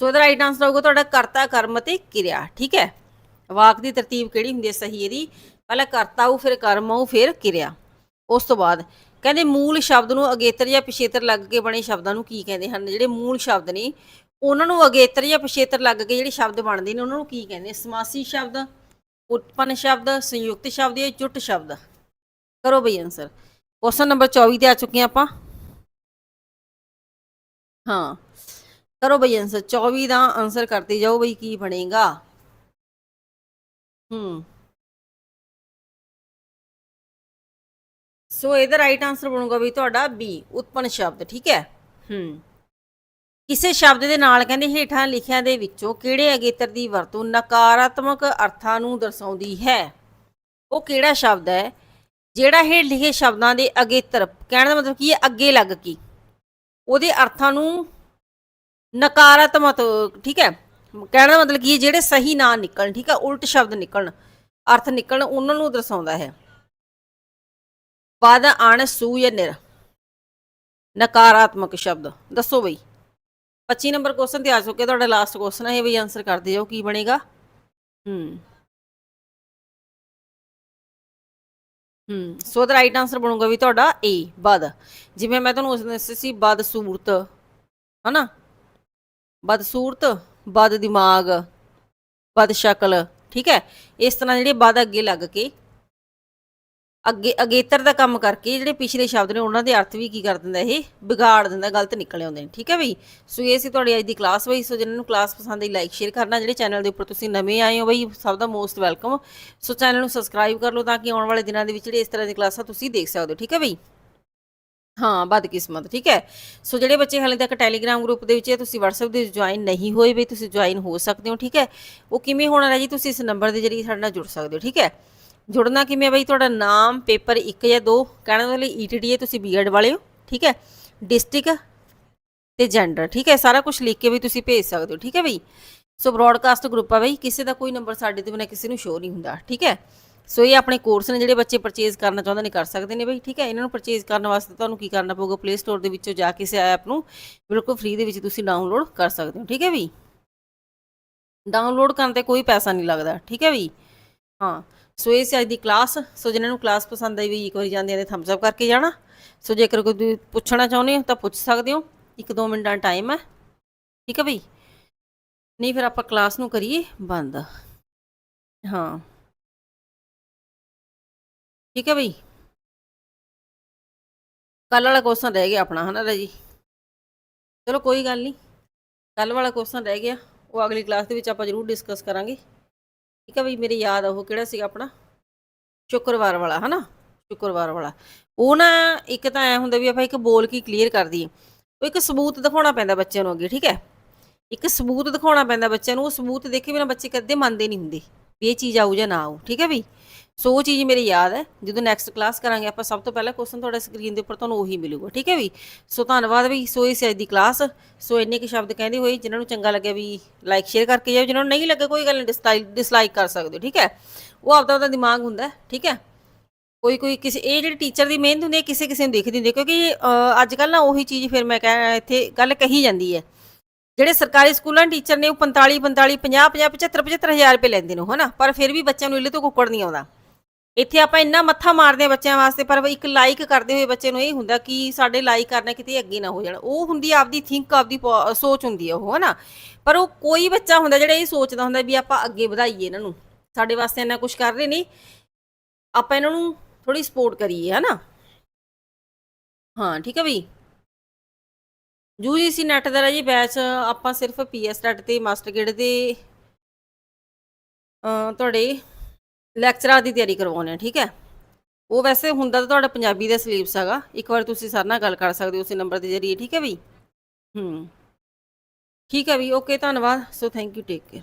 ਸੋ ਇਹਦਾ ਰਾਈਟ ਆਨਸਰ ਹੋਊਗਾ ਤੁਹਾਡਾ ਕਰਤਾ, ਕਰਮ ਤੇ ਕਿਰਿਆ, ਠੀਕ ਹੈ? ਵਾਕ ਦੀ ਤਰਤੀਬ ਕਿਹੜੀ ਹੁੰਦੀ ਹੈ? ਸਹੀ ਇਹਦੀ। ਪਹਿਲਾਂ ਕਰਤਾ ਆਊ, ਫਿਰ ਕਰਮ ਆਊ, ਫਿਰ ਕਿਰਿਆ। ਉਸ ਤੋਂ ਬਾਅਦ ਕਹਿੰਦੇ ਮੂਲ ਸ਼ਬਦ ਨੂੰ ਅਗੇਤਰ ਜਾਂ ਪਿਛੇਤਰ ਲੱਗ ਕੇ ਬਣੇ ਸ਼ਬਦਾਂ ਨੂੰ ਕੀ ਕਹਿੰਦੇ ਹਨ? ਜਿਹੜੇ ਮੂਲ ਸ਼ਬਦ ਨੇ, ਉਹਨਾਂ ਨੂੰ ਅਗੇਤਰ ਜਾਂ ਪਿਛੇਤਰ ਲੱਗ ਕੇ ਜਿਹੜੇ ਸ਼ਬਦ ਬਣਦੇ ਨੇ, ਉਹਨਾਂ ਨੂੰ ਕੀ ਕਹਿੰਦੇ? ਸਮਾਸੀ ਸ਼ਬਦ, ਉਤਪੰਨ ਸ਼ਬਦ, ਸੰਯੁਕਤ ਸ਼ਬਦ ਜਾਂ ਜੁਟ ਸ਼ਬਦ? ਕਰੋ ਬਈ ਆਨਸਰ ਕੁਐਸਚਨ ਨੰਬਰ 24 ਤੇ ਆ ਚੁੱਕੇ ਹਾਂ ਆਪਾਂ। ਹਾਂ। ਕਰੋ ਬਈ ਆਨਸਰ 24 ਦਾ ਆਨਸਰ ਕਰਦੇ ਜਾਓ ਬਈ, ਕੀ ਬਣੇਗਾ? ਹੂੰ। ਸੋ ਇਹਦਾ ਰਾਈਟ ਆਨਸਰ ਬਣੂਗਾ ਵੀ ਤੁਹਾਡਾ ਬੀ ਉਤਪੰਨ ਸ਼ਬਦ ਠੀਕ ਹੈ? ਹੂੰ। ਕਿਸੇ ਸ਼ਬਦ ਦੇ ਨਾਲ ਕਹਿੰਦੇ ਹੇਠਾਂ ਲਿਖਿਆਂ ਦੇ ਵਿੱਚੋਂ ਕਿਹੜੇ ਅਗੇਤਰ ਦੀ ਵਰਤੋਂ ਨਕਾਰਾਤਮਕ ਅਰਥਾਂ ਨੂੰ ਦਰਸਾਉਂਦੀ ਹੈ? ਉਹ ਕਿਹੜਾ ਸ਼ਬਦ ਹੈ? ਜਿਹੜਾ ਹੇਠ ਲਿਖੇ ਸ਼ਬਦਾਂ ਦੇ ਅਗੇਤਰ ਕਹਿਣ ਦਾ ਮਤਲਬ ਕੀ ਹੈ ਅੱਗੇ ਲੱਗ ਕੇ। ਉਹਦੇ ਅਰਥਾਂ ਨੂੰ ਨਕਾਰਾਤਮਕ ਠੀਕ ਹੈ? ਕਹਿਣ ਦਾ ਮਤਲਬ ਕੀ ਹੈ ਜਿਹੜੇ ਸਹੀ ਨਾ ਨਿਕਲਣ ਠੀਕ ਹੈ? ਉਲਟ ਸ਼ਬਦ ਨਿਕਲਣ ਅਰਥ ਨਿਕਲਣ ਉਹਨਾਂ ਨੂੰ ਦਰਸਾਉਂਦਾ ਹੈ। ਪਦ ਅਣ ਸੂ ਨਿਰ? ਨਕਾਰਾਤਮਕ ਸ਼ਬਦ। ਦੱਸੋ ਬਈ। 25 ਨੰਬਰ ਕੁਐਸਚਨ ਤੇ ਆ ਚੁੱਕੇ ਤੁਹਾਡਾ ਲਾਸਟ ਕੁਐਸਚਨ ਹੈ ਇਹ ਵੀ ਆਨਸਰ ਕਰਦੇ ਜਾਓ ਕੀ ਬਣੇਗਾ। ਹੂੰ। ਹੂੰ, ਸੋ ਦਾ ਰਾਈਟ ਆਨਸਰ ਬਣੂਗਾ ਵੀ ਤੁਹਾਡਾ ਏ ਬਦ ਜਿਵੇਂ ਮੈਂ ਤੁਹਾਨੂੰ ਉਸ ਦੱਸਿਆ ਸੀ ਬਦ ਸੂਰਤ, ਹਨਾ? ਬਦ ਸੂਰਤ ਬਦ ਦਿਮਾਗ ਬਦ ਸ਼ਕਲ, ਠੀਕ ਹੈ? ਇਸ ਤਰ੍ਹਾਂ ਜਿਹੜੇ ਬਦ ਅੱਗੇ ਲੱਗ ਕੇ ਅੱਗੇ ਅਗੇਤਰ ਦਾ ਕੰਮ ਕਰਕੇ ਜਿਹੜੇ ਪਿਛਲੇ ਸ਼ਬਦ ਨੇ ਉਹਨਾਂ ਦੇ ਅਰਥ ਵੀ ਕੀ ਕਰ ਦਿੰਦਾ ਇਹ? ਵਿਗਾੜ ਦਿੰਦਾ, ਗਲਤ ਨਿਕਲ ਆਉਂਦੇ ਨੇ, ਠੀਕ ਹੈ ਬਈ? ਸੋ ਇਹ ਸੀ ਤੁਹਾਡੀ ਅੱਜ ਦੀ ਕਲਾਸ ਬਈ, ਸੋ ਜਿਹਨਾਂ ਨੂੰ ਕਲਾਸ ਪਸੰਦ ਆਈ ਲਾਈਕ ਸ਼ੇਅਰ ਕਰਨਾ, ਜਿਹੜੇ ਚੈਨਲ ਦੇ ਉੱਪਰ ਤੁਸੀਂ ਨਵੇਂ ਆਏ ਹੋ ਬਈ, ਸਭ ਦਾ ਮੋਸਟ ਵੈਲਕਮ ਸੋ ਚੈਨਲ ਨੂੰ ਸਬਸਕ੍ਰਾਈਬ ਕਰ ਲਓ ਤਾਂ ਕਿ ਆਉਣ ਵਾਲੇ ਦਿਨਾਂ ਦੇ ਵਿੱਚ ਜਿਹੜੇ ਇਸ ਤਰ੍ਹਾਂ ਦੀ ਕਲਾਸਾਂ ਤੁਸੀਂ ਦੇਖ ਸਕਦੇ ਹੋ, ਠੀਕ ਹੈ ਬਈ? ਹਾਂ, ਬਦਕਿਸਮਤ, ਠੀਕ ਹੈ? ਸੋ ਜਿਹੜੇ ਬੱਚੇ ਹਾਲੇ ਤੱਕ ਟੈਲੀਗ੍ਰਾਮ ਗਰੁੱਪ ਦੇ ਵਿੱਚ ਹੈ ਤੁਸੀਂ WhatsApp ਦੇ ਜੁਆਇਨ ਨਹੀਂ ਹੋਏ ਬਈ, ਤੁਸੀਂ ਜੁਆਇਨ ਹੋ ਸਕਦੇ ਹੋ, ਠੀਕ ਹੈ? ਉਹ ਕਿਵੇਂ ਹੋਣਾ ਹੈ ਜੀ ਤੁਸੀਂ ਇਸ ਨੰਬਰ ਦੇ ਜਰੀਏ ਸਾਡੇ ਨਾਲ ਜੁੜ ਸਕਦੇ ਹੋ, ਠੀਕ ਹੈ? ਜੁੜਨਾ ਕਿਵੇਂ ਬਈ? ਤੁਹਾਡਾ ਨਾਮ, ਪੇਪਰ 1 ਜਾਂ 2 ਕਹਿਣ ਦਾ ਲਈ ਈਟੀਡੀ ਹੈ ਤੁਸੀਂ ਬੀਐਡ ਵਾਲੇ ਹੋ, ਠੀਕ ਹੈ? ਡਿਸਟ੍ਰਿਕਟ ਤੇ ਜੈਂਡਰ ਠੀਕ ਹੈ? ਸਾਰਾ ਕੁਝ ਲਿਖ ਕੇ ਵੀ ਤੁਸੀਂ ਭੇਜ ਸਕਦੇ ਹੋ, ਠੀਕ ਹੈ ਬਈ? ਸੋ ਬ੍ਰੌਡਕਾਸਟ ਗਰੁੱਪ ਆ ਬਈ, ਕਿਸੇ ਦਾ ਕੋਈ ਨੰਬਰ ਸਾਡੇ ਤੇ ਬਿਨਾਂ ਕਿਸੇ ਨੂੰ ਸ਼ੋਅ ਨਹੀਂ ਹੁੰਦਾ, ਠੀਕ ਹੈ? ਸੋ ਇਹ ਆਪਣੇ ਕੋਰਸ ਨੇ ਜਿਹੜੇ ਬੱਚੇ ਪਰਚੇਜ਼ ਕਰਨਾ ਚਾਹੁੰਦੇ ਨੇ, ਕਰ ਸਕਦੇ ਨੇ ਬਈ, ਠੀਕ ਹੈ? ਇਹਨਾਂ ਨੂੰ ਪਰਚੇਜ਼ ਕਰਨ ਵਾਸਤੇ ਤੁਹਾਨੂੰ ਕੀ ਕਰਨਾ ਪਊਗਾ? ਪਲੇ ਸਟੋਰ ਦੇ ਵਿੱਚੋਂ ਜਾ ਕੇ ਇਸ ਐਪ ਨੂੰ ਬਿਲਕੁਲ ਫ੍ਰੀ ਦੇ ਵਿੱਚ ਤੁਸੀਂ ਡਾਊਨਲੋਡ ਕਰ ਸਕਦੇ ਹੋ, ਠੀਕ ਹੈ ਬਈ? ਡਾਊਨਲੋਡ ਕਰਨ ਤੇ ਕੋਈ ਪੈਸਾ ਨਹੀਂ ਲੱਗਦਾ, ਠੀਕ ਹੈ ਬਈ? ਹਾਂ। ਸੋ ਇਹ ਸੀ ਅੱਜ ਦੀ ਕਲਾਸ ਸੋ ਜਿਨ੍ਹਾਂ ਨੂੰ ਕਲਾਸ ਪਸੰਦ ਆਈ ਵੀ ਇੱਕ ਵਾਰੀ ਜਾਂਦੇ ਆ ਤੇ ਥੰਬਸ ਅਪ ਕਰਕੇ ਜਾਣਾ। ਸੋ ਜੇਕਰ ਕੋਈ ਪੁੱਛਣਾ ਚਾਹੁੰਦੇ ਹੋ ਤਾਂ ਪੁੱਛ ਸਕਦੇ ਹੋ। ਇੱਕ ਦੋ ਮਿੰਟਾਂ ਟਾਈਮ ਹੈ। ਠੀਕ ਹੈ ਬਈ? ਨਹੀਂ ਫਿਰ ਆਪਾਂ ਕਲਾਸ ਨੂੰ ਕਰੀਏ ਬੰਦ। ਹਾਂ। ਠੀਕ ਹੈ ਬਈ? ਕੱਲ ਵਾਲਾ ਕੁਐਸਚਨ ਰਹਿ ਗਿਆ ਆਪਣਾ, ਹਨਾ ਰਾਜੀ? ਚਲੋ ਕੋਈ ਗੱਲ ਨਹੀਂ। ਕੱਲ ਵਾਲਾ ਕੁਐਸਚਨ ਰਹਿ ਗਿਆ। ਉਹ ਅਗਲੀ ਕਲਾਸ ਦੇ ਵਿੱਚ ਆਪਾਂ ਜ਼ਰੂਰ ਡਿਸਕਸ ਕਰਾਂਗੇ। ਠੀਕ ਹੈ ਬਈ ਮੇਰੀ ਯਾਦ ਆ ਉਹ ਕਿਹੜਾ ਸੀਗਾ ਆਪਣਾ? ਸ਼ੁੱਕਰਵਾਰ ਵਾਲਾ, ਹਨਾ? ਸ਼ੁੱਕਰਵਾਰ ਵਾਲਾ। ਉਹ ਨਾ ਇੱਕ ਤਾਂ ਐ ਹੁੰਦਾ ਵੀ ਆਪਾਂ ਇੱਕ ਬੋਲ ਕੇ ਕਲੀਅਰ ਕਰ ਦਈਏ। ਉਹ ਇੱਕ ਸਬੂਤ ਦਿਖਾਉਣਾ ਪੈਂਦਾ ਬੱਚਿਆਂ ਨੂੰ ਅੱਗੇ, ਠੀਕ ਹੈ? ਇੱਕ ਸਬੂਤ ਦਿਖਾਉਣਾ ਪੈਂਦਾ ਬੱਚਿਆਂ ਨੂੰ, ਉਹ ਸਬੂਤ ਦੇਖੇ ਬਿਨਾਂ ਬੱਚੇ ਕਦੇ ਮੰਨਦੇ ਨਹੀਂ ਹੁੰਦੇ ਵੀ ਇਹ ਚੀਜ਼ ਆਊ ਜਾਂ ਨਾ ਆਊ, ਠੀਕ ਹੈ ਬਈ ਸੋ ਉਹ ਚੀਜ਼ ਮੇਰੀ ਯਾਦ ਹੈ, ਜਦੋਂ ਨੈਕਸਟ ਕਲਾਸ ਕਰਾਂਗੇ, ਆਪਾਂ ਸਭ ਤੋਂ ਪਹਿਲਾਂ ਕੁਐਸਚਨ ਤੁਹਾਡੇ ਸਕਰੀਨ ਦੇ ਉੱਪਰ ਤੁਹਾਨੂੰ ਉਹੀ ਮਿਲੂਗਾ, ਠੀਕ ਹੈ ਵੀ? ਸੋ ਧੰਨਵਾਦ ਵੀ, ਸੋ ਇਸ ਅੱਜ ਦੀ ਕਲਾਸ ਸੋ ਇੰਨੇ ਕੁ ਸ਼ਬਦ ਕਹਿੰਦੇ ਹੋਏ, ਜਿਨ੍ਹਾਂ ਨੂੰ ਚੰਗਾ ਲੱਗਿਆ ਵੀ ਲਾਈਕ ਸ਼ੇਅਰ ਕਰਕੇ ਜਾਓ, ਜਿਨ੍ਹਾਂ ਨੂੰ ਨਹੀਂ ਲੱਗਾ ਕੋਈ ਗੱਲ ਨਹੀਂ ਡਿਸਲਾਈਕ ਕਰ ਸਕਦੇ ਹੋ, ਠੀਕ ਹੈ? ਉਹ ਆਪਦਾ ਆਪਦਾ ਦਿਮਾਗ ਹੁੰਦਾ, ਠੀਕ ਹੈ? ਕੋਈ ਕੋਈ ਕਿਸੇ, ਇਹ ਜਿਹੜੀ ਟੀਚਰ ਦੀ ਮਿਹਨਤ ਹੁੰਦੀ ਹੈ, ਕਿਸੇ ਕਿਸੇ ਨੂੰ ਦਿਖਦੀ ਹੁੰਦੀ ਹੈ, ਕਿਉਂਕਿ ਅੱਜ ਕੱਲ ਨਾ ਉਹੀ ਚੀਜ਼ ਫਿਰ ਮੈਂ ਕਹਿ, ਇੱਥੇ ਗੱਲ ਕਹੀ ਜਾਂਦੀ ਹੈ। ਜਿਹੜੇ ਸਰਕਾਰੀ ਸਕੂਲਾਂ ਦੇ ਟੀਚਰ ਨੇ, ਉਹ 45 45 50 50 75 75 ਹਜ਼ਾਰ ਰੁਪਏ ਲੈਂਦੇ ਨੇ ਹਨਾ? ਪਰ ਫਿਰ ਵੀ ਬੱਚਿਆਂ ਨੂੰ ਇੱਲੇ ਤੋਂ ਕੁੱਕੜ ਨਹੀਂ ਆਉਂਦਾ। ਇੱਥੇ ਆਪਾਂ ਇੰਨਾ ਮੱਥਾ ਮਾਰਦੇ ਆ ਬੱਚਿਆਂ ਵਾਸਤੇ, ਪਰ ਇੱਕ ਲਾਈਕ ਕਰਦੇ ਹੋਏ ਬੱਚੇ ਨੂੰ ਇਹ ਹੁੰਦਾ ਕਿ ਸਾਡੇ ਲਾਈਕ ਕਰਨਾ ਕਿਤੇ ਅੱਗੇ ਨਾ ਹੋ ਜਾਣ। ਉਹ ਹੁੰਦੀ ਆਪਦੀ ਥਿੰਕ ਆਪਦੀ ਸੋਚ ਹੁੰਦੀ ਹੈ ਉਹ, ਹਨਾ? ਪਰ ਉਹ ਕੋਈ ਬੱਚਾ ਹੁੰਦਾ ਜਿਹੜਾ ਇਹ ਸੋਚਦਾ ਹੁੰਦਾ ਵੀ ਆਪਾਂ ਅੱਗੇ ਵਧਾਈਏ ਇਹਨਾਂ ਨੂੰ। ਸਾਡੇ ਵਾਸਤੇ ਇੰਨਾ ਕੁਝ ਕਰ ਰਹੇ ਨੇ। ਆਪਾਂ ਇਹਨਾਂ ਨੂੰ ਥੋੜੀ ਸਪੋਰਟ ਕਰੀਏ, ਹਨਾ? ਹਾਂ, ਠੀਕ ਹੈ ਵੀ ਯੂਜੀਸੀ ਨੈਟ ਦਾ ਜੀ ਬੈਚ ਆਪਾਂ ਸਿਰਫ ਪੀਐਸ ਨੈਟ ਤੇ ਮਾਸਟਰ ਗੇਡ ਦੇ ਤੁਹਾਡੇ ਲੈਕਚਰਾਂ ਦੀ ਤਿਆਰੀ ਕਰਵਾਉਣੇ ਆ, ਠੀਕ ਹੈ? ਉਹ ਵੈਸੇ ਹੁੰਦਾ ਤਾਂ ਤੁਹਾਡਾ ਪੰਜਾਬੀ ਦਾ ਸਿਲੇਬਸ ਹੈਗਾ। ਇੱਕ ਵਾਰ ਤੁਸੀਂ ਸਰ ਨਾਲ ਗੱਲ ਕਰ ਸਕਦੇ ਹੋ, ਉਸੇ ਨੰਬਰ ਦੇ ਜਰੀਏ, ਠੀਕ ਹੈ ਵੀ ਹੂੰ। ਠੀਕ ਹੈ ਵੀ ਓਕੇ, ਧੰਨਵਾਦ। So thank you take care